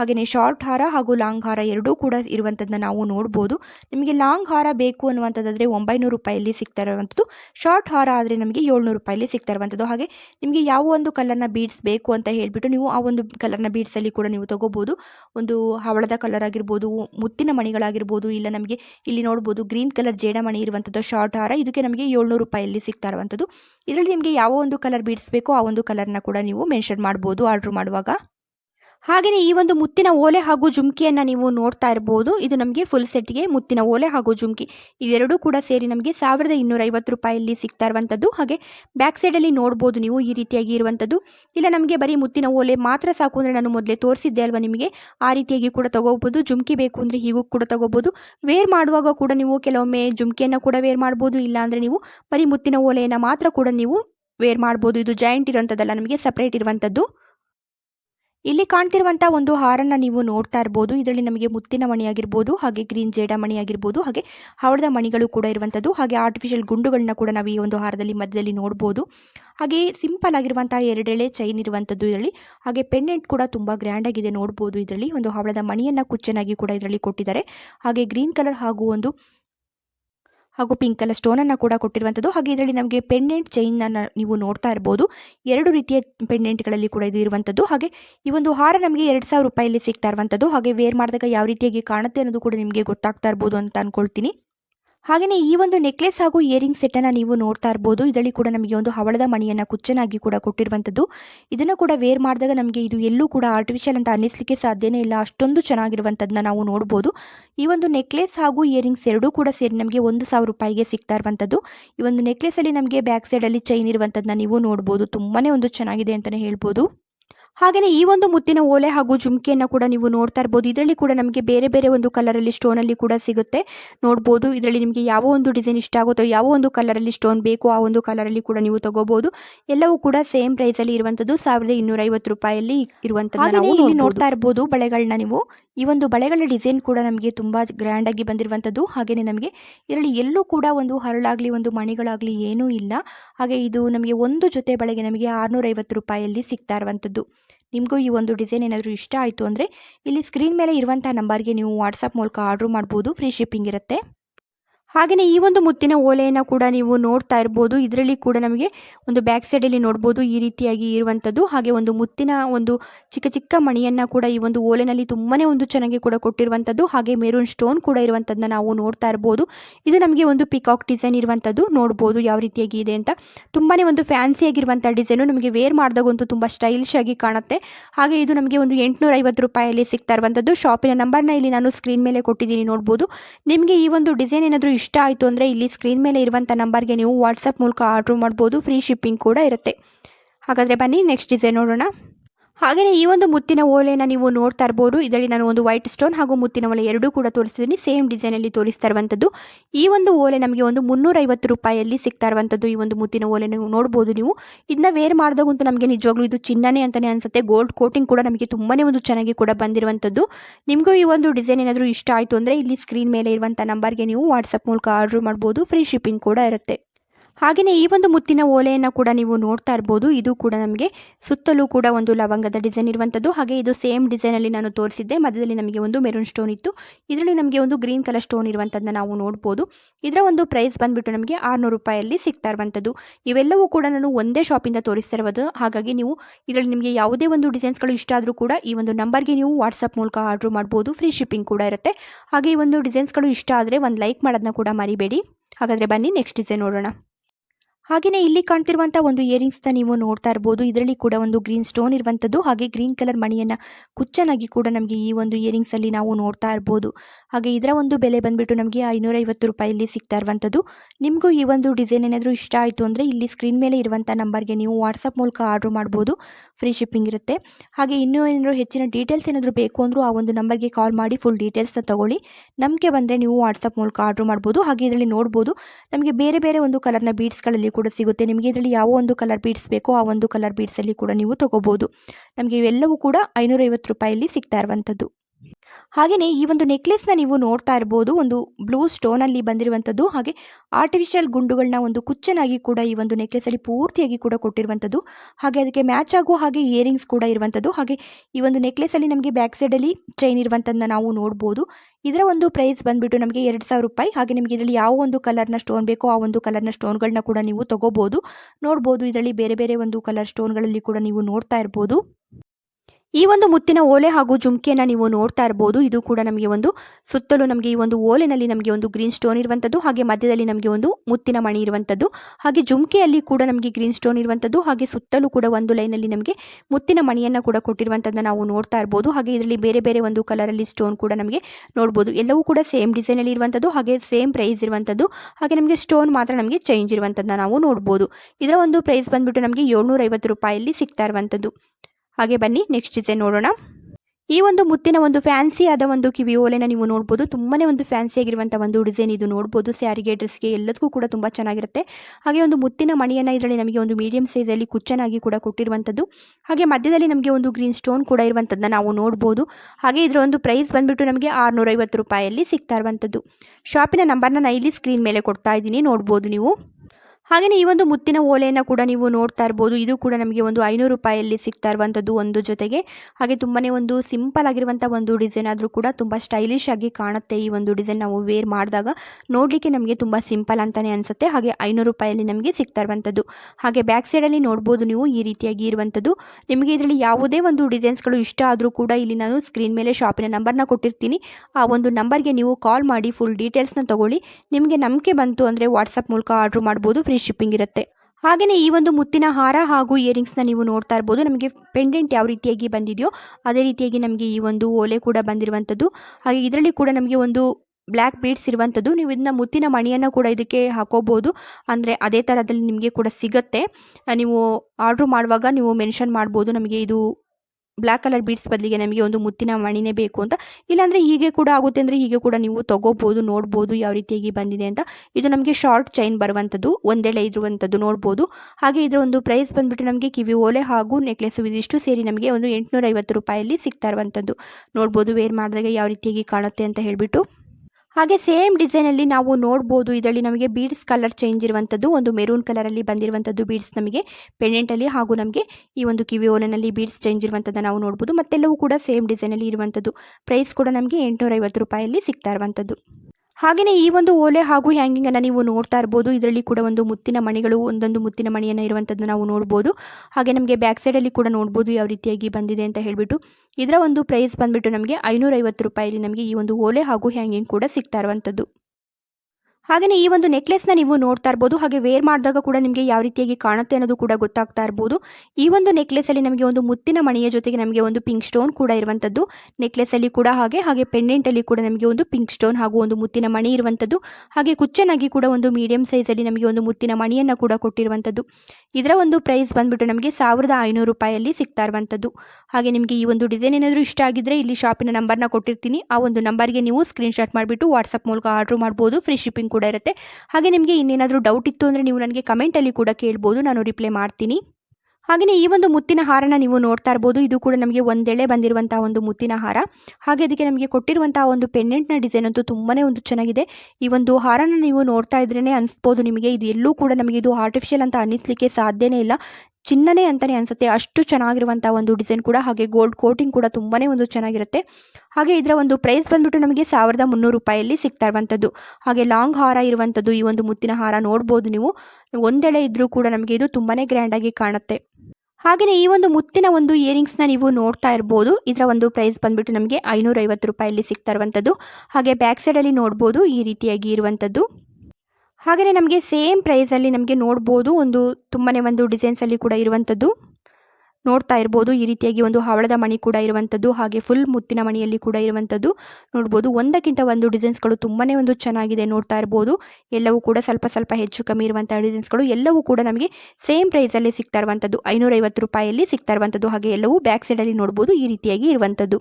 ಹಾಗೆಯೇ ಶಾರ್ಟ್ ಹಾರ ಹಾಗೂ ಲಾಂಗ್ ಹಾರ ಎರಡೂ ಕೂಡ ಇರುವಂಥದ್ದನ್ನ ನಾವು ನೋಡ್ಬೋದು. ನಿಮಗೆ ಲಾಂಗ್ ಹಾರ ಬೇಕು ಅನ್ನುವಂಥದ್ದಾದರೆ ಒಂಬೈನೂರು ರೂಪಾಯಲ್ಲಿ ಸಿಗ್ತಾ ಇರುವಂಥದ್ದು ಶಾರ್ಟ್ ಹಾರ ಆದರೆ ನಮಗೆ ಏಳ್ನೂರು ರೂಪಾಯಲ್ಲಿ ಸಿಗ್ತಾ ಇರುವಂಥದ್ದು ಹಾಗೆ ನಿಮಗೆ ಯಾವ ಒಂದು ಕಲರ್ನ ಬೀಡ್ಸ್ ಬೇಕು ಅಂತ ಹೇಳಿಬಿಟ್ಟು ನೀವು ಆ ಒಂದು ಕಲರ್ನ ಬೀಡ್ಸಲ್ಲಿ ಕೂಡ ನೀವು ತೊಗೋಬೋದು. ಒಂದು ಹವಳದ ಕಲರ್ ಆಗಿರ್ಬೋದು, ಮುತ್ತಿನ ಮಣಿಗಳಾಗಿರ್ಬೋದು, ಇಲ್ಲ ನಮಗೆ ಇಲ್ಲಿ ನೋಡ್ಬೋದು ಗ್ರೀನ್ ಕಲರ್ ಜೇಡಮಣಿ ಇರುವಂಥದ್ದು ಶಾರ್ಟ್ ಹಾರ. ಇದಕ್ಕೆ ನಮಗೆ ಏಳ್ನೂರು ರೂಪಾಯಲ್ಲಿ ಸಿಗ್ತಾ ಇರುವಂಥದ್ದು ಇದರಲ್ಲಿ ನಿಮಗೆ ಯಾವ ಒಂದು ಕಲರ್ ಬೀಡ್ಸ್ ಬೇಕೋ ಆ ಒಂದು ಕಲರ್ನ ಕೂಡ ನೀವು ಮೆನ್ಷನ್ ಮಾಡ್ಬೋದು ಆರ್ಡ್ರ್ ಮಾಡುವಾಗ. ಹಾಗೆಯೇ ಈ ಒಂದು ಮುತ್ತಿನ ಓಲೆ ಹಾಗೂ ಜುಮ್ಕಿಯನ್ನು ನೀವು ನೋಡ್ತಾ ಇರ್ಬೋದು. ಇದು ನಮಗೆ ಫುಲ್ ಸೆಟ್ಗೆ ಮುತ್ತಿನ ಓಲೆ ಹಾಗೂ ಜುಮ್ಕಿ. ಇವೆರಡೂ ಕೂಡ ಸೇರಿ ನಮಗೆ ಸಾವಿರದ ಇನ್ನೂರ ಐವತ್ತು ರೂಪಾಯಲ್ಲಿ ಸಿಗ್ತಾ ಇರುವಂಥದ್ದು ಹಾಗೆ ಬ್ಯಾಕ್ ಸೈಡಲ್ಲಿ ನೋಡ್ಬೋದು ನೀವು ಈ ರೀತಿಯಾಗಿ ಇರುವಂಥದ್ದು ಇಲ್ಲ ನಮಗೆ ಬರೀ ಮುತ್ತಿನ ಓಲೆ ಮಾತ್ರ ಸಾಕು ಅಂದರೆ ನಾನು ಮೊದಲೇ ತೋರಿಸಿದ್ದೆ ಅಲ್ವಾ ನಿಮಗೆ? ಆ ರೀತಿಯಾಗಿ ಕೂಡ ತಗೋಬಹುದು. ಜುಮ್ಕಿ ಬೇಕು ಅಂದರೆ ಹೀಗೂ ಕೂಡ ತಗೋಬಹುದು. ವೇರ್ ಮಾಡುವಾಗ ಕೂಡ ನೀವು ಕೆಲವೊಮ್ಮೆ ಜುಮ್ಕಿಯನ್ನು ಕೂಡ ವೇರ್ ಮಾಡ್ಬೋದು. ಇಲ್ಲ ಅಂದರೆ ನೀವು ಬರೀ ಮುತ್ತಿನ ಓಲೆಯನ್ನು ಮಾತ್ರ ಕೂಡ ನೀವು ವೇರ್ ಮಾಡ್ಬೋದು. ಇದು ಜಾಯಿಂಟ್ ಇರುವಂಥದ್ದಲ್ಲ ನಮಗೆ ಸಪ್ರೇಟ್ ಇರುವಂಥದ್ದು ಇಲ್ಲಿ ಕಾಣ್ತಿರುವಂತಹ ಒಂದು ಹಾರನ್ನ ನೀವು ನೋಡ್ತಾ ಇರಬಹುದು ಇದರಲ್ಲಿ ನಮಗೆ ಮುತ್ತಿನ ಮಣಿ ಆಗಿರ್ಬೋದು, ಹಾಗೆ ಗ್ರೀನ್ ಜೇಡ ಮಣಿ ಆಗಿರ್ಬೋದು, ಹಾಗೆ ಹವಳದ ಮಣಿಗಳು ಕೂಡ ಇರುವಂತದ್ದು, ಹಾಗೆ ಆರ್ಟಿಫಿಷಿಯಲ್ ಗುಂಡುಗಳನ್ನ ಕೂಡ ನಾವು ಈ ಒಂದು ಹಾರದಲ್ಲಿ ಮಧ್ಯದಲ್ಲಿ ನೋಡಬಹುದು ಹಾಗೆ ಸಿಂಪಲ್ ಆಗಿರುವಂತಹ ಎರಡೆಳೆ ಚೈನ್ ಇರುವಂತದ್ದು ಇದರಲ್ಲಿ, ಹಾಗೆ ಪೆಂಡೆಂಟ್ ಕೂಡ ತುಂಬಾ ಗ್ರ್ಯಾಂಡ್ ಆಗಿದೆ ನೋಡಬಹುದು ಇದರಲ್ಲಿ. ಒಂದು ಹವಳದ ಮಣಿಯನ್ನು ಕುಚ್ಚನಾಗಿ ಕೂಡ ಇದರಲ್ಲಿ ಕೊಟ್ಟಿದ್ದಾರೆ. ಹಾಗೆ ಗ್ರೀನ್ ಕಲರ್ ಹಾಗೂ ಒಂದು ಹಾಗೂ ಪಿಂಕ್ ಕಲರ್ ಸ್ಟೋನನ್ನು ಕೂಡ ಕೊಟ್ಟಿರುವಂಥದ್ದು ಹಾಗೆ ಇದರಲ್ಲಿ ನಮಗೆ ಪೆಂಡೆಂಟ್ ಚೈನ್ ಅನ್ನು ನೀವು ನೋಡ್ತಾ ಇರ್ಬೋದು. ಎರಡು ರೀತಿಯ ಪೆಂಡೆಂಟ್ಗಳಲ್ಲಿ ಕೂಡ ಇದು ಇರುವಂಥದ್ದು ಹಾಗೆ ಈ ಒಂದು ಹಾರ ನಮಗೆ ಎರಡು ಸಾವಿರ ರೂಪಾಯಲ್ಲಿ ಸಿಗ್ತಾ ಇರುವಂಥದ್ದು ಹಾಗೆ ವೇರ್ ಮಾಡಿದಾಗ ಯಾವ ರೀತಿಯಾಗಿ ಕಾಣುತ್ತೆ ಅನ್ನೋದು ಕೂಡ ನಿಮಗೆ ಗೊತ್ತಾಗ್ತಾ ಇರ್ಬೋದು ಅಂತ ಅಂದ್ಕೊಳ್ತೀನಿ ಹಾಗೆಯೇ ಈ ಒಂದು ನೆಕ್ಲೆಸ್ ಹಾಗೂ ಇಯರಿಂಗ್ ಸೆಟ್ ಅನ್ನ ನೀವು ನೋಡ್ತಾ ಇರ್ಬೋದು. ಇದರಲ್ಲಿ ಕೂಡ ನಮಗೆ ಒಂದು ಹವಳದ ಮಣಿಯನ್ನು ಕುಚ್ಚನಾಗಿ ಕೂಡ ಕೊಟ್ಟಿರುವಂಥದ್ದು ಇದನ್ನು ಕೂಡ ವೇರ್ ಮಾಡಿದಾಗ ನಮಗೆ ಇದು ಎಲ್ಲೂ ಕೂಡ ಆರ್ಟಿಫಿಷಿಯಲ್ ಅಂತ ಅನ್ನಿಸ್ಲಿಕ್ಕೆ ಸಾಧ್ಯನೇ ಇಲ್ಲ. ಅಷ್ಟೊಂದು ಚೆನ್ನಾಗಿರುವಂತದ್ನ ನಾವು ನೋಡ್ಬೋದು. ಈ ಒಂದು ನೆಕ್ಲೆಸ್ ಹಾಗೂ ಇಯರಿಂಗ್ಸ್ ಎರಡೂ ಕೂಡ ಸೇರಿ ನಮಗೆ ಒಂದು ಸಾವಿರ ರೂಪಾಯಿಗೆ ಸಿಗ್ತಾ ಇರುವಂಥದ್ದು ಈ ಒಂದು ನೆಕ್ಲೆಸಲ್ಲಿ ನಮಗೆ ಬ್ಯಾಕ್ ಸೈಡಲ್ಲಿ ಚೈನ್ ಇರುವಂತದ್ನ ನೀವು ನೋಡ್ಬೋದು. ತುಂಬಾನೇ ಒಂದು ಚೆನ್ನಾಗಿದೆ ಅಂತಾನೆ ಹೇಳ್ಬೋದು. ಹಾಗೆಯೇ ಈ ಒಂದು ಮುತ್ತಿನ ಓಲೆ ಹಾಗೂ ಜುಮ್ಕಿಯನ್ನು ಕೂಡ ನೀವು ನೋಡ್ತಾ ಇರ್ಬೋದು. ಇದರಲ್ಲಿ ಕೂಡ ನಮಗೆ ಬೇರೆ ಬೇರೆ ಒಂದು ಕಲರಲ್ಲಿ ಸ್ಟೋನಲ್ಲಿ ಕೂಡ ಸಿಗುತ್ತೆ. ನೋಡ್ಬೋದು ಇದರಲ್ಲಿ ನಿಮಗೆ ಯಾವ ಒಂದು ಡಿಸೈನ್ ಇಷ್ಟ ಆಗುತ್ತೋ ಯಾವ ಒಂದು ಕಲರಲ್ಲಿ ಸ್ಟೋನ್ ಬೇಕು ಆ ಒಂದು ಕಲರಲ್ಲಿ ಕೂಡ ನೀವು ತಗೋಬಹುದು ಎಲ್ಲವೂ ಕೂಡ ಸೇಮ್ ಪ್ರೈಸಲ್ಲಿ ಇರುವಂಥದ್ದು ಸಾವಿರದ ಇನ್ನೂರ ಐವತ್ತು ರೂಪಾಯಲ್ಲಿ ಇರುವಂಥದ್ದು ಇಲ್ಲಿ ನೋಡ್ತಾ ಇರ್ಬೋದು ಬಳೆಗಳನ್ನ ನೀವು. ಈ ಒಂದು ಬಳೆಗಳ ಡಿಸೈನ್ ಕೂಡ ನಮಗೆ ತುಂಬ ಗ್ರ್ಯಾಂಡಾಗಿ ಬಂದಿರುವಂಥದ್ದು ಹಾಗೆಯೇ ನಮಗೆ ಇದರಲ್ಲಿ ಎಲ್ಲೂ ಕೂಡ ಒಂದು ಹರಳಾಗಲಿ ಒಂದು ಮಣಿಗಳಾಗಲಿ ಏನೂ ಇಲ್ಲ. ಹಾಗೆ ಇದು ನಮಗೆ ಒಂದು ಜೊತೆ ಬಳೆಗೆ ನಮಗೆ ಆರುನೂರೈವತ್ತು ರೂಪಾಯಲ್ಲಿ ಸಿಗ್ತಾ ಇರುವಂಥದ್ದು ನಿಮಗೂ ಈ ಒಂದು ಡಿಸೈನ್ ಏನಾದರೂ ಇಷ್ಟ ಆಯಿತು ಅಂದರೆ ಇಲ್ಲಿ ಸ್ಕ್ರೀನ್ ಮೇಲೆ ಇರುವಂಥ ನಂಬರ್ಗೆ ನೀವು ವಾಟ್ಸಪ್ ಮೂಲಕ ಆರ್ಡ್ರ್ ಮಾಡ್ಬೋದು. ಫ್ರೀ ಶಿಪ್ಪಿಂಗ್ ಇರುತ್ತೆ. ಹಾಗೆಯೇ ಈ ಒಂದು ಮುತ್ತಿನ ಓಲೆಯನ್ನು ಕೂಡ ನೀವು ನೋಡ್ತಾ ಇರ್ಬೋದು. ಇದರಲ್ಲಿ ಕೂಡ ನಮಗೆ ಒಂದು ಬ್ಯಾಕ್ ಸೈಡಲ್ಲಿ ನೋಡ್ಬೋದು ಈ ರೀತಿಯಾಗಿ ಇರುವಂಥದ್ದು. ಹಾಗೆ ಒಂದು ಮುತ್ತಿನ ಒಂದು ಚಿಕ್ಕ ಚಿಕ್ಕ ಮಣಿಯನ್ನು ಕೂಡ ಈ ಒಂದು ಓಲೆನಲ್ಲಿ ತುಂಬಾ ಒಂದು ಚೆನ್ನಾಗಿ ಕೂಡ ಕೊಟ್ಟಿರುವಂಥದ್ದು. ಹಾಗೆ ಮೇರೂನ್ ಸ್ಟೋನ್ ಕೂಡ ಇರುವಂಥದ್ದನ್ನ ನಾವು ನೋಡ್ತಾ ಇರ್ಬೋದು. ಇದು ನಮಗೆ ಒಂದು ಪಿಕಾಕ್ ಡಿಸೈನ್ ಇರುವಂಥದ್ದು. ನೋಡ್ಬೋದು ಯಾವ ರೀತಿಯಾಗಿ ಇದೆ ಅಂತ. ತುಂಬಾ ಒಂದು ಫ್ಯಾನ್ಸಿ ಫ್ಯಾನ್ಸಿಯಾಗಿರುವಂಥ ಡಿಸೈನು ನಮಗೆ ವೇರ್ ಮಾಡಿದಾಗಂತೂ ತುಂಬ ಸ್ಟೈಲಿಶ್ ಆಗಿ ಕಾಣುತ್ತೆ. ಹಾಗೆ ಇದು ನಮಗೆ ಒಂದು ಎಂಟುನೂರ ಐವತ್ತು ರೂಪಾಯಲ್ಲಿ ಸಿಗ್ತಾ ಇರುವಂಥದ್ದು. ಶಾಪಿನ ನಂಬರ್ನ ಇಲ್ಲಿ ನಾನು ಸ್ಕ್ರೀನ್ ಮೇಲೆ ಕೊಟ್ಟಿದ್ದೀನಿ ನೋಡ್ಬೋದು. ನಿಮಗೆ ಈ ಒಂದು ಡಿಸೈನ್ ಏನಾದರೂ ಇಷ್ಟ ಆಯಿತು ಅಂದರೆ ಇಲ್ಲಿ ಸ್ಕ್ರೀನ್ ಮೇಲೆ ಇರುವಂಥ ನಂಬರ್ಗೆ ನೀವು ವಾಟ್ಸಪ್ ಮೂಲಕ ಆರ್ಡ್ರ್ ಮಾಡ್ಬೋದು. ಫ್ರೀ ಶಿಪ್ಪಿಂಗ್ ಕೂಡ ಇರುತ್ತೆ. ಹಾಗಾದರೆ ಬನ್ನಿ ನೆಕ್ಸ್ಟ್ ಡಿಸೈನ್ ನೋಡೋಣ. ಹಾಗೆಯೇ ಈ ಒಂದು ಮುತ್ತಿನ ಓಲೆನ ನೀವು ನೋಡ್ತಾ ಇರ್ಬೋದು. ಇದರಲ್ಲಿ ನಾನು ಒಂದು ವೈಟ್ ಸ್ಟೋನ್ ಹಾಗೂ ಮುತ್ತಿನ ಓಲೆ ಎರಡೂ ಕೂಡ ತೋರಿಸಿದ್ದೀನಿ. ಸೇಮ್ ಡಿಸೈನಲ್ಲಿ ತೋರಿಸ್ತಾ ಇರುವಂಥದ್ದು ಈ ಒಂದು ಓಲೆ ನಮಗೆ ಒಂದು ಮುನ್ನೂರೈವತ್ತು ರೂಪಾಯಿಯಲ್ಲಿ ಸಿಗ್ತಾ ಇರುವಂಥದ್ದು ಈ ಒಂದು ಮುತ್ತಿನ ಓಲೆ ನೀವು ನೋಡ್ಬೋದು ನೀವು. ಇದನ್ನ ವೇರ್ ಮಾಡಿದಾಗಂತೂ ನಮಗೆ ನಿಜವಾಗ್ಲೂ ಇದು ಚಿನ್ನನೇ ಅಂತಲೇ ಅನಿಸುತ್ತೆ. ಗೋಲ್ಡ್ ಕೋಟಿಂಗ್ ಕೂಡ ನಮಗೆ ತುಂಬಾ ಒಂದು ಚೆನ್ನಾಗಿ ಕೂಡ ಬಂದಿರುವಂಥದ್ದು ನಿಮಗೂ ಈ ಒಂದು ಡಿಸೈನ್ ಏನಾದರೂ ಇಷ್ಟ ಆಯಿತು ಅಂದರೆ ಇಲ್ಲಿ ಸ್ಕ್ರೀನ್ ಮೇಲೆ ಇರುವಂಥ ನಂಬರ್ಗೆ ನೀವು ವಾಟ್ಸಪ್ ಮೂಲಕ ಆರ್ಡ್ರ್ ಮಾಡ್ಬೋದು. ಫ್ರೀ ಶಿಪ್ಪಿಂಗ್ ಕೂಡ ಇರುತ್ತೆ. ಹಾಗೆಯೇ ಈ ಒಂದು ಮುತ್ತಿನ ಓಲೆಯನ್ನು ಕೂಡ ನೀವು ನೋಡ್ತಾ ಇರ್ಬೋದು. ಇದು ಕೂಡ ನಮಗೆ ಸುತ್ತಲೂ ಕೂಡ ಒಂದು ಲವಂಗದ ಡಿಸೈನ್ ಇರುವಂಥದ್ದು ಹಾಗೆ ಇದು ಸೇಮ್ ಡಿಸೈನಲ್ಲಿ ನಾನು ತೋರಿಸಿದ್ದೆ. ಮಧ್ಯದಲ್ಲಿ ನಮಗೆ ಒಂದು ಮೆರೂನ್ ಸ್ಟೋನ್ ಇತ್ತು. ಇದರಲ್ಲಿ ನಮಗೆ ಒಂದು ಗ್ರೀನ್ ಕಲರ್ ಸ್ಟೋನ್ ಇರುವಂಥದ್ದನ್ನ ನಾವು ನೋಡ್ಬೋದು. ಇದರ ಒಂದು ಪ್ರೈಸ್ ಬಂದುಬಿಟ್ಟು ನಮಗೆ ಆರುನೂರು ರೂಪಾಯಲ್ಲಿ ಸಿಗ್ತಾ ಇರುವಂಥದ್ದು ಇವೆಲ್ಲವೂ ಕೂಡ ನಾನು ಒಂದೇ ಶಾಪಿಂದ ತೋರಿಸ್ತಿರೋದು ಹಾಗಾಗಿ ನೀವು ಇದರಲ್ಲಿ ನಿಮಗೆ ಯಾವುದೇ ಒಂದು ಡಿಸೈನ್ಸ್ಗಳು ಇಷ್ಟ ಆದರೂ ಕೂಡ ಈ ಒಂದು ನಂಬರ್ಗೆ ನೀವು ವಾಟ್ಸಪ್ ಮೂಲಕ ಆರ್ಡ್ರ್ ಮಾಡ್ಬೋದು. ಫ್ರೀ ಶಿಪ್ಪಿಂಗ್ ಕೂಡ ಇರುತ್ತೆ. ಹಾಗೆ ಈ ಒಂದು ಡಿಸೈನ್ಸ್ಗಳು ಇಷ್ಟ ಆದರೆ ಒಂದು ಲೈಕ್ ಮಾಡೋದನ್ನ ಕೂಡ ಮರಿಬೇಡಿ. ಹಾಗಾದರೆ ಬನ್ನಿ ನೆಕ್ಸ್ಟ್ ಡಿಸೈನ್ ನೋಡೋಣ. ಹಾಗೆಯೇ ಇಲ್ಲಿ ಕಾಣ್ತಿರುವಂತಹ ಒಂದು ಇಯರಿಂಗ್ಸ್ನ ನೀವು ನೋಡ್ತಾ ಇರಬಹುದು ಇದರಲ್ಲಿ ಕೂಡ ಒಂದು ಗ್ರೀನ್ ಸ್ಟೋನ್ ಇರುವಂಥದ್ದು ಹಾಗೆ ಗ್ರೀನ್ ಕಲರ್ ಮಣಿಯನ್ನ ಕುಚ್ಚನಾಗಿ ಕೂಡ ನಮಗೆ ಈ ಒಂದು ಇಯರಿಂಗ್ಸ್ ಅಲ್ಲಿ ನಾವು ನೋಡ್ತಾ ಇರ್ಬೋದು. ಹಾಗೆ ಇದರ ಒಂದು ಬೆಲೆ ಬಂದ್ಬಿಟ್ಟು ನಮಗೆ ಐನೂರೈವತ್ತು ರೂಪಾಯಲ್ಲಿ ಸಿಗ್ತಾ ಇರುವಂಥದ್ದು ನಿಮಗೂ ಈ ಒಂದು ಡಿಸೈನ್ ಏನಾದರೂ ಇಷ್ಟ ಆಯಿತು ಅಂದರೆ ಇಲ್ಲಿ ಸ್ಕ್ರೀನ್ ಮೇಲೆ ಇರುವಂಥ ನಂಬರ್ಗೆ ನೀವು ವಾಟ್ಸಪ್ ಮೂಲಕ ಆರ್ಡ್ರ್ ಮಾಡ್ಬೋದು. ಫ್ರೀ ಶಿಪ್ಪಿಂಗ್ ಇರುತ್ತೆ. ಹಾಗೆ ಇನ್ನೂ ಏನಾದರೂ ಹೆಚ್ಚಿನ ಡೀಟೇಲ್ಸ್ ಏನಾದರೂ ಬೇಕು ಅಂದರೂ ಆ ಒಂದು ನಂಬರ್ಗೆ ಕಾಲ್ ಮಾಡಿ ಫುಲ್ ಡೀಟೇಲ್ಸ್ನ ತೊಗೊಳ್ಳಿ. ನಮಗೆ ಬಂದರೆ ನೀವು ವಾಟ್ಸಪ್ ಮೂಲಕ ಆರ್ಡ್ರ್ ಮಾಡ್ಬೋದು. ಹಾಗೆ ಇದರಲ್ಲಿ ನೋಡ್ಬೋದು. ನಮಗೆ ಬೇರೆ ಬೇರೆ ಒಂದು ಕಲರ್ನ ಬೀಡ್ಸ್ಗಳಲ್ಲಿ ಕೂಡ ಸಿಗುತ್ತೆ. ನಿಮಗೆ ಇದರಲ್ಲಿ ಯಾವ ಒಂದು ಕಲರ್ ಬೀಡ್ಸ್ ಬೇಕೋ ಆ ಒಂದು ಕಲರ್ ಬೀಡ್ಸಲ್ಲಿ ಕೂಡ ನೀವು ತೊಗೋಬೋದು. ನಮಗೆ ಇವೆಲ್ಲವೂ ಕೂಡ ಐನೂರೈವತ್ತು ರೂಪಾಯಲ್ಲಿ ಸಿಗ್ತಾ ಇರುವಂಥದ್ದು. ಹಾಗೆಯೇ ಈ ಒಂದು ನೆಕ್ಲೆಸ್ನ ನೀವು ನೋಡ್ತಾ ಇರ್ಬೋದು, ಒಂದು ಬ್ಲೂ ಸ್ಟೋನಲ್ಲಿ ಬಂದಿರುವಂಥದ್ದು, ಹಾಗೆ ಆರ್ಟಿಫಿಷಿಯಲ್ ಗುಂಡುಗಳನ್ನ ಒಂದು ಕುಚ್ಚನಾಗಿ ಕೂಡ ಈ ಒಂದು ನೆಕ್ಲೆಸಲ್ಲಿ ಪೂರ್ತಿಯಾಗಿ ಕೂಡ ಕೊಟ್ಟಿರುವಂಥದ್ದು, ಹಾಗೆ ಅದಕ್ಕೆ ಮ್ಯಾಚ್ ಆಗುವ ಹಾಗೆ ಇಯರಿಂಗ್ಸ್ ಕೂಡ ಇರುವಂಥದ್ದು, ಹಾಗೆ ಈ ಒಂದು ನೆಕ್ಲೆಸಲ್ಲಿ ನಮಗೆ ಬ್ಯಾಕ್ ಸೈಡಲ್ಲಿ ಚೈನ್ ಇರುವಂಥದ್ದನ್ನ ನಾವು ನೋಡ್ಬೋದು. ಇದರ ಒಂದು ಪ್ರೈಸ್ ಬಂದುಬಿಟ್ಟು ನಮಗೆ ಎರಡು ಸಾವಿರ ರೂಪಾಯಿ, ಹಾಗೆ ನಿಮಗೆ ಇದರಲ್ಲಿ ಯಾವ ಒಂದು ಕಲರ್ನ ಸ್ಟೋನ್ ಬೇಕೋ ಆ ಒಂದು ಕಲರ್ನ ಸ್ಟೋನ್ಗಳನ್ನ ಕೂಡ ನೀವು ತಗೋಬಹುದು ನೋಡ್ಬೋದು, ಇದರಲ್ಲಿ ಬೇರೆ ಬೇರೆ ಒಂದು ಕಲರ್ ಸ್ಟೋನ್ಗಳಲ್ಲಿ ಕೂಡ ನೀವು ನೋಡ್ತಾ ಇರ್ಬೋದು. ಈ ಒಂದು ಮುತ್ತಿನ ಓಲೆ ಹಾಗೂ ಜುಮ್ಕಿಯನ್ನು ನೀವು ನೋಡ್ತಾ ಇರಬಹುದು ಇದು ಕೂಡ ನಮಗೆ ಒಂದು ಸುತ್ತಲೂ ನಮಗೆ ಈ ಒಂದು ಓಲೆನಲ್ಲಿ ನಮಗೆ ಒಂದು ಗ್ರೀನ್ ಸ್ಟೋನ್ ಇರುವಂಥದ್ದು ಹಾಗೆ ಮಧ್ಯದಲ್ಲಿ ನಮಗೆ ಒಂದು ಮುತ್ತಿನ ಮಣಿ ಇರುವಂಥದ್ದು ಹಾಗೆ ಜುಮ್ಕಿಯಲ್ಲಿ ಕೂಡ ನಮಗೆ ಗ್ರೀನ್ ಸ್ಟೋನ್ ಇರುವಂಥದ್ದು ಹಾಗೆ ಸುತ್ತಲೂ ಕೂಡ ಒಂದು ಲೈನಲ್ಲಿ ನಮಗೆ ಮುತ್ತಿನ ಮಣಿಯನ್ನು ಕೂಡ ಕೊಟ್ಟಿರುವಂಥದ್ದನ್ನು ನಾವು ನೋಡ್ತಾ ಇರ್ಬೋದು. ಹಾಗೆ ಇದರಲ್ಲಿ ಬೇರೆ ಬೇರೆ ಒಂದು ಕಲರಲ್ಲಿ ಸ್ಟೋನ್ ಕೂಡ ನಮಗೆ ನೋಡ್ಬೋದು. ಎಲ್ಲವೂ ಕೂಡ ಸೇಮ್ ಡಿಸೈನಲ್ಲಿ ಇರುವಂಥದ್ದು ಹಾಗೆ ಸೇಮ್ ಪ್ರೈಸ್ ಇರುವಂಥದ್ದು ಹಾಗೆ ನಮಗೆ ಸ್ಟೋನ್ ಮಾತ್ರ ನಮಗೆ ಚೇಂಜ್ ಇರುವಂಥದ್ದನ್ನ ನಾವು ನೋಡ್ಬೋದು. ಇದರ ಒಂದು ಪ್ರೈಸ್ ಬಂದ್ಬಿಟ್ಟು ನಮಗೆ ಏಳ್ನೂರೈವತ್ತು ರೂಪಾಯಲ್ಲಿ ಸಿಗ್ತಾ ಇರುವಂಥದ್ದು ಹಾಗೆ ಬನ್ನಿ ನೆಕ್ಸ್ಟ್ ಡಿಸೈನ್ ನೋಡೋಣ. ಈ ಒಂದು ಮುತ್ತಿನ ಒಂದು ಫ್ಯಾನ್ಸಿ ಆದ ಒಂದು ಕಿವಿ ಓಲೆನ ನೀವು ನೋಡ್ಬೋದು. ತುಂಬಾ ಒಂದು ಫ್ಯಾನ್ಸಿ ಆಗಿರುವಂಥ ಒಂದು ಡಿಸೈನ್ ಇದು ನೋಡ್ಬೋದು. ಸ್ಯಾರಿಗೆ ಡ್ರೆಸ್ಗೆ ಎಲ್ಲದಕ್ಕೂ ಕೂಡ ತುಂಬ ಚೆನ್ನಾಗಿರುತ್ತೆ. ಹಾಗೆ ಒಂದು ಮುತ್ತಿನ ಮಣಿಯನ್ನು ಇದರಲ್ಲಿ ನಮಗೆ ಒಂದು ಮೀಡಿಯಂ ಸೈಜಲ್ಲಿ ಕುಚ್ಚನಾಗಿ ಕೂಡ ಕೊಟ್ಟಿರುವಂಥದ್ದು. ಹಾಗೆ ಮಧ್ಯದಲ್ಲಿ ನಮಗೆ ಒಂದು ಗ್ರೀನ್ ಸ್ಟೋನ್ ಕೂಡ ಇರುವಂಥದ್ದನ್ನ ನಾವು ನೋಡ್ಬೋದು. ಹಾಗೆ ಇದರ ಒಂದು ಪ್ರೈಸ್ ಬಂದುಬಿಟ್ಟು ನಮಗೆ ಆರುನೂರೈವತ್ತು ರೂಪಾಯಲ್ಲಿ ಸಿಗ್ತಾ ಇರುವಂಥದ್ದು. ಶಾಪಿನ ನಂಬರ್ನ ನಾನು ಇಲ್ಲಿ ಸ್ಕ್ರೀನ್ ಮೇಲೆ ಕೊಡ್ತಾ ಇದ್ದೀನಿ, ನೋಡ್ಬೋದು ನೀವು. ಹಾಗೆಯೇ ಈ ಒಂದು ಮುತ್ತಿನ ಓಲೆಯನ್ನು ಕೂಡ ನೀವು ನೋಡ್ತಾ ಇರ್ಬೋದು. ಇದು ಕೂಡ ನಮಗೆ ಒಂದು ಐನೂರು ರೂಪಾಯಲ್ಲಿ ಸಿಗ್ತಾ ಇರುವಂಥದ್ದು ಒಂದು ಜೊತೆಗೆ. ಹಾಗೆ ತುಂಬಾ ಒಂದು ಸಿಂಪಲ್ ಆಗಿರುವಂಥ ಒಂದು ಡಿಸೈನ್ ಆದರೂ ಕೂಡ ತುಂಬ ಸ್ಟೈಲಿಶ್ ಆಗಿ ಕಾಣುತ್ತೆ ಈ ಒಂದು ಡಿಸೈನ್ ನಾವು ವೇರ್ ಮಾಡಿದಾಗ. ನೋಡಲಿಕ್ಕೆ ನಮಗೆ ತುಂಬ ಸಿಂಪಲ್ ಅಂತಲೇ ಅನಿಸುತ್ತೆ. ಹಾಗೆ ಐನೂರು ರೂಪಾಯಲ್ಲಿ ನಮಗೆ ಸಿಗ್ತಾ ಇರುವಂಥದ್ದು. ಹಾಗೆ ಬ್ಯಾಕ್ ಸೈಡಲ್ಲಿ ನೋಡ್ಬೋದು ನೀವು ಈ ರೀತಿಯಾಗಿ ಇರುವಂಥದ್ದು. ನಿಮಗೆ ಇದರಲ್ಲಿ ಯಾವುದೇ ಒಂದು ಡಿಸೈನ್ಸ್ಗಳು ಇಷ್ಟ ಆದರೂ ಕೂಡ ಇಲ್ಲಿ ನಾನು ಸ್ಕ್ರೀನ್ ಮೇಲೆ ಶಾಪಿನ ನಂಬರ್ನ ಕೊಟ್ಟಿರ್ತೀನಿ. ಆ ಒಂದು ನಂಬರ್ಗೆ ನೀವು ಕಾಲ್ ಮಾಡಿ ಫುಲ್ ಡೀಟೇಲ್ಸ್ನ ತೊಗೊಳ್ಳಿ. ನಿಮಗೆ ನಂಬಿಕೆ ಬಂತು ಅಂದರೆ ವಾಟ್ಸಪ್ ಮೂಲಕ ಆರ್ಡ್ರ್ ಮಾಡ್ಬೋದು. ಫ್ರೀ ಶಿಪ್ಪಿಂಗ್ ಇರುತ್ತೆ. ಹಾಗೆಯೇ ಈ ಒಂದು ಮುತ್ತಿನ ಹಾರ ಹಾಗೂ ಇಯರಿಂಗ್ಸ್ನ ನೀವು ನೋಡ್ತಾ ಇರ್ಬೋದು. ನಮಗೆ ಪೆಂಡೆಂಟ್ ಯಾವ ರೀತಿಯಾಗಿ ಬಂದಿದೆಯೋ ಅದೇ ರೀತಿಯಾಗಿ ನಮಗೆ ಈ ಒಂದು ಓಲೆ ಕೂಡ ಬಂದಿರುವಂಥದ್ದು. ಹಾಗೆ ಇದರಲ್ಲಿ ಕೂಡ ನಮಗೆ ಒಂದು ಬ್ಲ್ಯಾಕ್ ಬೀಡ್ಸ್ ಇರುವಂಥದ್ದು. ನೀವು ಇದನ್ನ ಮುತ್ತಿನ ಮಣಿಯನ್ನು ಕೂಡ ಇದಕ್ಕೆ ಹಾಕೋಬೋದು. ಅಂದರೆ ಅದೇ ಥರದಲ್ಲಿ ನಿಮಗೆ ಕೂಡ ಸಿಗುತ್ತೆ. ನೀವು ಆರ್ಡ್ರ್ ಮಾಡುವಾಗ ನೀವು ಮೆನ್ಷನ್ ಮಾಡ್ಬೋದು. ನಮಗೆ ಇದು ಬ್ಲ್ಯಾಕ್ ಕಲರ್ ಬೀಡ್ಸ್ ಬದಲಿಗೆ ನಮಗೆ ಒಂದು ಮುತ್ತಿನ ಮಣಿನೇ ಬೇಕು ಅಂತ. ಇಲ್ಲಾಂದರೆ ಹೀಗೆ ಕೂಡ ಆಗುತ್ತೆ ಅಂದರೆ ಹೀಗೆ ಕೂಡ ನೀವು ತೊಗೋಬೋದು, ನೋಡ್ಬೋದು ಯಾವ ರೀತಿಯಾಗಿ ಬಂದಿದೆ ಅಂತ. ಇದು ನಮಗೆ ಶಾರ್ಟ್ ಚೈನ್ ಬರುವಂಥದ್ದು ಒಂದೆಳೆ ಇರುವಂಥದ್ದು ನೋಡ್ಬೋದು. ಹಾಗೆ ಇದರ ಒಂದು ಪ್ರೈಸ್ ಬಂದುಬಿಟ್ಟು ನಮಗೆ ಕಿವಿ ಓಲೆ ಹಾಗೂ ನೆಕ್ಲೆಸ್ ಇದಿಷ್ಟು ಸೇರಿ ನಮಗೆ ಒಂದು ಎಂಟುನೂರ ಐವತ್ತು ರೂಪಾಯಲ್ಲಿ ಸಿಗ್ತಾ ಇರುವಂಥದ್ದು ನೋಡ್ಬೋದು ವೇರ್ ಮಾಡಿದಾಗ ಯಾವ ರೀತಿಯಾಗಿ ಕಾಣುತ್ತೆ ಅಂತ ಹೇಳಿಬಿಟ್ಟು. ಹಾಗೆ ಸೇಮ್ ಡಿಸೈನ್ ಅಲ್ಲಿ ನಾವು ನೋಡಬಹುದು ಇದರಲ್ಲಿ ನಮಗೆ ಬೀಡ್ಸ್ ಕಲರ್ ಚೇಂಜ್ ಇರುವಂಥದ್ದು ಒಂದು ಮೆರೂನ್ ಕಲರ್ ಅಲ್ಲಿ ಬಂದಿರುವಂತದ್ದು ಬೀಡ್ಸ್ ನಮಗೆ ಪೆಂಡೆಂಟಲ್ಲಿ ಹಾಗೂ ನಮಗೆ ಈ ಒಂದು ಕಿವಿ ಓಲನಲ್ಲಿ ಬೀಡ್ಸ್ ಚೇಂಜ್ ಇರುವಂಥದ್ದು ನಾವು ನೋಡಬಹುದು ಮತ್ತೆಲ್ಲವೂ ಕೂಡ ಸೇಮ್ ಡಿಸೈನ್ ಅಲ್ಲಿ ಇರುವಂಥದ್ದು ಪ್ರೈಸ್ ಕೂಡ ನಮಗೆ ಎಂಟುನೂರ ರೂಪಾಯಲ್ಲಿ ಸಿಗ್ತಾ ಇರುವಂಥದ್ದು ಹಾಗೆಯೇ ಈ ಒಂದು ಓಲೆ ಹಾಗೂ ಹ್ಯಾಂಗಿಂಗ್ ಅನ್ನು ನೀವು ನೋಡ್ತಾ ಇರ್ಬೋದು. ಇದರಲ್ಲಿ ಕೂಡ ಒಂದು ಮುತ್ತಿನ ಮಣಿಗಳು, ಒಂದೊಂದು ಮುತ್ತಿನ ಮಣಿಯನ್ನು ಇರುವಂಥದ್ದು ನಾವು ನೋಡ್ಬೋದು. ಹಾಗೆ ನಮಗೆ ಬ್ಯಾಕ್ ಸೈಡಲ್ಲಿ ಕೂಡ ನೋಡ್ಬೋದು ಯಾವ ರೀತಿಯಾಗಿ ಬಂದಿದೆ ಅಂತ ಹೇಳಿಬಿಟ್ಟು. ಇದರ ಒಂದು ಪ್ರೈಸ್ ಬಂದುಬಿಟ್ಟು ನಮಗೆ ಐನೂರೈವತ್ತು ರೂಪಾಯಿಲಿ ನಮಗೆ ಈ ಒಂದು ಓಲೆ ಹಾಗೂ ಹ್ಯಾಂಗಿಂಗ್ ಕೂಡ ಸಿಗ್ತಾ ಇರುವಂಥದ್ದು ಹಾಗೆಯೇ ಈ ಒಂದು ನೆಕ್ಲೆಸ್ನ ನೀವು ನೋಡ್ತಾ ಇರ್ಬೋದು, ಹಾಗೆ ವೇರ್ ಮಾಡಿದಾಗ ಕೂಡ ನಿಮಗೆ ಯಾವ ರೀತಿಯಾಗಿ ಕಾಣುತ್ತೆ ಅನ್ನೋದು ಕೂಡ ಗೊತ್ತಾಗ್ತಾ ಇರ್ಬೋದು. ಈ ಒಂದು ನೆಕ್ಲೆಸಲ್ಲಿ ನಮಗೆ ಒಂದು ಮುತ್ತಿನ ಮಣಿಯ ಜೊತೆಗೆ ನಮಗೆ ಒಂದು ಪಿಂಕ್ ಸ್ಟೋನ್ ಕೂಡ ಇರುವಂಥದ್ದು ನೆಕ್ಲೆಸಲ್ಲಿ ಕೂಡ ಹಾಗೆ ಹಾಗೆ ಪೆಂಡೆಂಟಲ್ಲಿ ಕೂಡ ನಮಗೆ ಒಂದು ಪಿಂಕ್ ಸ್ಟೋನ್ ಹಾಗೂ ಒಂದು ಮುತ್ತಿನ ಮಣಿ ಇರುವಂಥದ್ದು ಹಾಗೆ ಕುಚ್ಚನಾಗಿ ಕೂಡ ಒಂದು ಮೀಡಿಯಂ ಸೈಜಲ್ಲಿ ನಮಗೆ ಒಂದು ಮುತ್ತಿನ ಮಣಿಯನ್ನು ಕೂಡ ಕೊಟ್ಟಿರುವಂಥದ್ದು ಇದರ ಒಂದು ಪ್ರೈಸ್ ಬಂದುಬಿಟ್ಟು ನಮಗೆ ಸಾವಿರದ ಐನೂರು ರೂಪಾಯಲ್ಲಿ ಸಿಗ್ತಾ ಇರುವಂಥದ್ದು ಹಾಗೆ ನಿಮಗೆ ಈ ಒಂದು ಡಿಸೈನ್ ಏನಾದರೂ ಇಷ್ಟ ಆಗಿದ್ರೆ ಇಲ್ಲಿ ಶಾಪಿನ ನಂಬರ್ನ ಕೊಟ್ಟಿರ್ತೀನಿ. ಆ ಒಂದು ನಂಬರ್ಗೆ ನೀವು ಸ್ಕ್ರೀನ್ಶಾಟ್ ಮಾಡಿಬಿಟ್ಟು ವಾಟ್ಸಪ್ ಮೂಲಕ ಆರ್ಡ್ರ್ ಮಾಡ್ಬೋದು. ಫ್ರೀ ಶಿಪ್ಪಿಂಗ್ ಕೂಡ ಇರುತ್ತೆ. ಹಾಗೆ ನಿಮಗೆ ಇನ್ನೇನಾದರೂ ಡೌಟ್ ಇತ್ತು ಅಂದರೆ ನೀವು ನನಗೆ ಕಮೆಂಟಲ್ಲಿ ಕೂಡ ಕೇಳ್ಬೋದು, ನಾನು ರಿಪ್ಲೈ ಮಾಡ್ತೀನಿ. ಹಾಗೆಯೇ ಈ ಒಂದು ಮುತ್ತಿನ ಹಾರನ ನೀವು ನೋಡ್ತಾ ಇರ್ಬೋದು, ಇದು ಕೂಡ ನಮಗೆ ಒಂದೆಳೆ ಬಂದಿರುವಂತಹ ಒಂದು ಮುತ್ತಿನ ಹಾರ. ಹಾಗೆ ಅದಕ್ಕೆ ನಮಗೆ ಕೊಟ್ಟಿರುವಂತಹ ಒಂದು ಪೆಂಡೆಂಟ್ನ ಡಿಸೈನ್ ಅಂತೂ ತುಂಬಾ ಒಂದು ಚೆನ್ನಾಗಿದೆ. ಈ ಒಂದು ಹಾರನ ನೀವು ನೋಡ್ತಾ ಇದ್ರೇ ಅನಿಸ್ಬೋದು ನಿಮಗೆ. ಇದು ಎಲ್ಲೂ ಕೂಡ ನಮಗೆ ಇದು ಆರ್ಟಿಫಿಷಿಯಲ್ ಅಂತ ಅನ್ನಿಸ್ಲಿಕ್ಕೆ ಸಾಧ್ಯನೇ ಇಲ್ಲ. ಚಿನ್ನನೇ ಅಂತಲೇ ಅನಿಸುತ್ತೆ. ಅಷ್ಟು ಚೆನ್ನಾಗಿರುವಂಥ ಒಂದು ಡಿಸೈನ್ ಕೂಡ, ಹಾಗೆ ಗೋಲ್ಡ್ ಕೋಟಿಂಗ್ ಕೂಡ ತುಂಬಾ ಒಂದು ಚೆನ್ನಾಗಿರುತ್ತೆ. ಹಾಗೆ ಇದರ ಒಂದು ಪ್ರೈಸ್ ಬಂದ್ಬಿಟ್ಟು ನಮಗೆ ಸಾವಿರದ ಮುನ್ನೂರು ರೂಪಾಯಲ್ಲಿ ಸಿಗ್ತಾ ಇರುವಂಥದ್ದು ಹಾಗೆ ಲಾಂಗ್ ಹಾರ ಇರುವಂಥದ್ದು ಈ ಒಂದು ಮುತ್ತಿನ ಹಾರ ನೋಡ್ಬೋದು ನೀವು. ಒಂದೆಳೆ ಇದ್ದರೂ ಕೂಡ ನಮಗೆ ಇದು ತುಂಬಾ ಗ್ರ್ಯಾಂಡಾಗಿ ಕಾಣುತ್ತೆ. ಹಾಗೆಯೇ ಈ ಒಂದು ಮುತ್ತಿನ ಒಂದು ಇಯರಿಂಗ್ಸ್ನ ನೀವು ನೋಡ್ತಾ ಇರ್ಬೋದು. ಇದರ ಒಂದು ಪ್ರೈಸ್ ಬಂದ್ಬಿಟ್ಟು ನಮಗೆ ಐನೂರೈವತ್ತು ರೂಪಾಯಲ್ಲಿ ಸಿಗ್ತಾ ಇರುವಂಥದ್ದು ಹಾಗೆ ಬ್ಯಾಕ್ ಸೈಡಲ್ಲಿ ನೋಡ್ಬೋದು ಈ ರೀತಿಯಾಗಿ ಇರುವಂಥದ್ದು ಹಾಗೆಯೇ ನಮಗೆ ಸೇಮ್ ಪ್ರೈಸಲ್ಲಿ ನಮಗೆ ನೋಡ್ಬೋದು ಒಂದು ತುಂಬಾ ಒಂದು ಡಿಸೈನ್ಸಲ್ಲಿ ಕೂಡ ಇರುವಂಥದ್ದು ನೋಡ್ತಾ ಇರ್ಬೋದು, ಈ ರೀತಿಯಾಗಿ ಒಂದು ಹವಳದ ಮಣಿ ಕೂಡ ಇರುವಂಥದ್ದು ಹಾಗೆ ಫುಲ್ ಮುತ್ತಿನ ಮಣಿಯಲ್ಲಿ ಕೂಡ ಇರುವಂಥದ್ದು ನೋಡ್ಬೋದು. ಒಂದಕ್ಕಿಂತ ಒಂದು ಡಿಸೈನ್ಸ್ಗಳು ತುಂಬಾ ಒಂದು ಚೆನ್ನಾಗಿದೆ ನೋಡ್ತಾ ಇರ್ಬೋದು. ಎಲ್ಲವೂ ಕೂಡ ಸ್ವಲ್ಪ ಸ್ವಲ್ಪ ಹೆಚ್ಚು ಕಮ್ಮಿ ಇರುವಂಥ ಡಿಸೈನ್ಸ್ಗಳು ಎಲ್ಲವೂ ಕೂಡ ನಮಗೆ ಸೇಮ್ ಪ್ರೈಸಲ್ಲಿ ಸಿಗ್ತಾ ಇರುವಂಥದ್ದು ಐನೂರೈವತ್ತು ರೂಪಾಯಲ್ಲಿ ಸಿಗ್ತಾ ಇರುವಂಥದ್ದು ಹಾಗೆ ಎಲ್ಲವೂ ಬ್ಯಾಕ್ ಸೈಡಲ್ಲಿ ನೋಡ್ಬೋದು, ಈ ರೀತಿಯಾಗಿ ಇರುವಂಥದ್ದು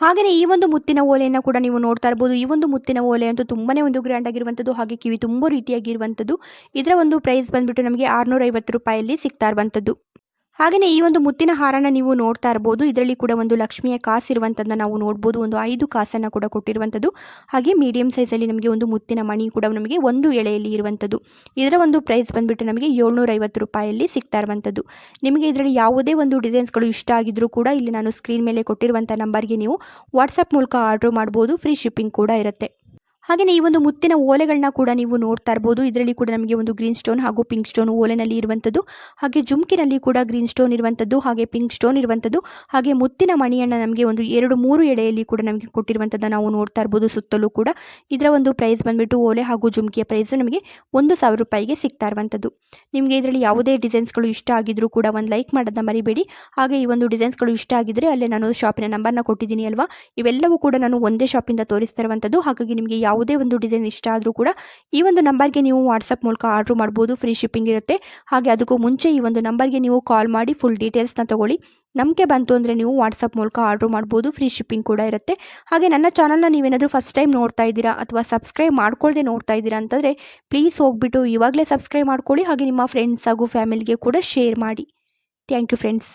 ಹಾಗೆಯೇ ಈ ಒಂದು ಮುತ್ತಿನ ಓಲೆಯನ್ನು ಕೂಡ ನೀವು ನೋಡ್ತಾ ಇರ್ಬೋದು. ಈ ಒಂದು ಮುತ್ತಿನ ಓಲೆ ಅಂತೂ ತುಂಬಾ ಒಂದು ಗ್ರ್ಯಾಂಡ್ ಆಗಿರುವಂಥದ್ದು ಹಾಗೆ ಕಿವಿ ತುಂಬ ರೀತಿಯಾಗಿರುವಂಥದ್ದು ಇದರ ಒಂದು ಪ್ರೈಸ್ ಬಂದುಬಿಟ್ಟು ನಮಗೆ ಆರುನೂರೈವತ್ತು ರೂಪಾಯಲ್ಲಿ ಸಿಗ್ತಾ ಇರುವಂಥದ್ದು ಹಾಗೆಯೇ ಈ ಒಂದು ಮುತ್ತಿನ ಹಾರನ ನೀವು ನೋಡ್ತಾ ಇರ್ಬೋದು. ಇದರಲ್ಲಿ ಕೂಡ ಒಂದು ಲಕ್ಷ್ಮಿಯ ಕಾಸು ಇರುವಂತದ್ದನ್ನ ನಾವು ನೋಡ್ಬೋದು. ಒಂದು ಐದು ಕಾಸನ್ನು ಕೂಡ ಕೊಟ್ಟಿರುವಂಥದ್ದು ಹಾಗೆ ಮೀಡಿಯಂ ಸೈಜಲ್ಲಿ ನಮಗೆ ಒಂದು ಮುತ್ತಿನ ಮಣಿ ಕೂಡ ನಮಗೆ ಒಂದು ಎಳೆಯಲ್ಲಿ ಇರುವಂಥದ್ದು ಇದರ ಒಂದು ಪ್ರೈಸ್ ಬಂದುಬಿಟ್ಟು ನಮಗೆ ಏಳ್ನೂರೈವತ್ತು ರೂಪಾಯಲ್ಲಿ ಸಿಗ್ತಾ ಇರುವಂಥದ್ದು ನಿಮಗೆ ಇದರಲ್ಲಿ ಯಾವುದೇ ಒಂದು ಡಿಸೈನ್ಸ್ಗಳು ಇಷ್ಟ ಆಗಿದ್ರೂ ಕೂಡ ಇಲ್ಲಿ ನಾನು ಸ್ಕ್ರೀನ್ ಮೇಲೆ ಕೊಟ್ಟಿರುವಂಥ ನಂಬರ್ಗೆ ನೀವು ವಾಟ್ಸಪ್ ಮೂಲಕ ಆರ್ಡ್ರ್ ಮಾಡ್ಬೋದು. ಫ್ರೀ ಶಿಪ್ಪಿಂಗ್ ಕೂಡ ಇರುತ್ತೆ. ಹಾಗೆಯೇ ಈ ಒಂದು ಮುತ್ತಿನ ಓಲೆಗಳನ್ನ ಕೂಡ ನೀವು ನೋಡ್ತಾ ಇರ್ಬೋದು. ಇದರಲ್ಲಿ ಕೂಡ ನಮಗೆ ಒಂದು ಗ್ರೀನ್ ಸ್ಟೋನ್ ಹಾಗೂ ಪಿಂಕ್ ಸ್ಟೋನ್ ಓಲೆನಲ್ಲಿ ಇರುವಂಥದ್ದು ಹಾಗೆ ಜುಮ್ಕಿನಲ್ಲಿ ಕೂಡ ಗ್ರೀನ್ ಸ್ಟೋನ್ ಇರುವಂಥದ್ದು ಹಾಗೆ ಪಿಂಕ್ ಸ್ಟೋನ್ ಇರುವಂಥದ್ದು ಹಾಗೆ ಮುತ್ತಿನ ಮಣಿಯನ್ನು ನಮಗೆ ಒಂದು ಎರಡು ಮೂರು ಎಳೆಯಲ್ಲಿ ಕೂಡ ನಮಗೆ ಕೊಟ್ಟಿರುವಂಥದ್ದು ನಾವು ನೋಡ್ತಾ ಇರ್ಬೋದು ಸುತ್ತಲೂ ಕೂಡ. ಇದರ ಒಂದು ಪ್ರೈಸ್ ಬಂದುಬಿಟ್ಟು ಓಲೆ ಹಾಗೂ ಜುಮ್ಕಿಯ ಪ್ರೈಸ್ ನಮಗೆ ಒಂದು ಸಾವಿರ ರೂಪಾಯಿಗೆ ಸಿಗ್ತಾ ಇರುವಂಥದ್ದು ನಿಮಗೆ ಇದರಲ್ಲಿ ಯಾವುದೇ ಡಿಸೈನ್ಸ್ಗಳು ಇಷ್ಟ ಆಗಿದ್ರೂ ಕೂಡ ಒಂದು ಲೈಕ್ ಮಾಡೋದನ್ನ ಮರಿಬೇಡಿ. ಹಾಗೆ ಈ ಒಂದು ಡಿಸೈನ್ಸ್ಗಳು ಇಷ್ಟ ಆಗಿದ್ರೆ ಅಲ್ಲೇ ನಾನು ಶಾಪಿನ ನಂಬರ್ನ ಕೊಟ್ಟಿದ್ದೀನಿ ಅಲ್ವಾ? ಇವೆಲ್ಲವೂ ಕೂಡ ನಾನು ಒಂದೇ ಶಾಪಿಂದ ತೋರಿಸ್ತಾ ಇರುವಂಥದ್ದು ಹಾಗಾಗಿ ನಿಮಗೆ ಯಾವುದೇ ಒಂದು ಡಿಸೈನ್ ಇಷ್ಟ ಆದರೂ ಕೂಡ ಈ ಒಂದು ನಂಬರ್ಗೆ ನೀವು ವಾಟ್ಸಪ್ ಮೂಲಕ ಆರ್ಡ್ರ್ ಮಾಡ್ಬೋದು. ಫ್ರೀ ಶಿಪ್ಪಿಂಗ್ ಇರುತ್ತೆ. ಹಾಗೆ ಅದಕ್ಕೂ ಮುಂಚೆ ಈ ಒಂದು ನಂಬರ್ಗೆ ನೀವು ಕಾಲ್ ಮಾಡಿ ಫುಲ್ ಡೀಟೇಲ್ಸ್ನ ತೊಗೊಳ್ಳಿ. ನಮಗೆ ಬಂತು ಅಂದರೆ ನೀವು ವಾಟ್ಸಪ್ ಮೂಲಕ ಆರ್ಡ್ರ್ ಮಾಡ್ಬೋದು. ಫ್ರೀ ಶಿಪ್ಪಿಂಗ್ ಕೂಡ ಇರುತ್ತೆ. ಹಾಗೆ ನನ್ನ ಚಾನಲ್ನ ನೀವೇನಾದರೂ ಫಸ್ಟ್ ಟೈಮ್ ನೋಡ್ತಾ ಇದ್ದೀರಾ ಅಥವಾ ಸಬ್ಸ್ಕ್ರೈಬ್ ಮಾಡ್ಕೊಳ್ಳದೆ ನೋಡ್ತಾ ಇದ್ದೀರಾ ಅಂತಂದರೆ ಪ್ಲೀಸ್ ಹೋಗ್ಬಿಟ್ಟು ಇವಾಗಲೇ ಸಬ್ಸ್ಕ್ರೈಬ್ ಮಾಡ್ಕೊಳ್ಳಿ. ಹಾಗೆ ನಿಮ್ಮ ಫ್ರೆಂಡ್ಸ್ ಹಾಗೂ ಫ್ಯಾಮಿಲಿಗೆ ಕೂಡ ಶೇರ್ ಮಾಡಿ. Thank you friends.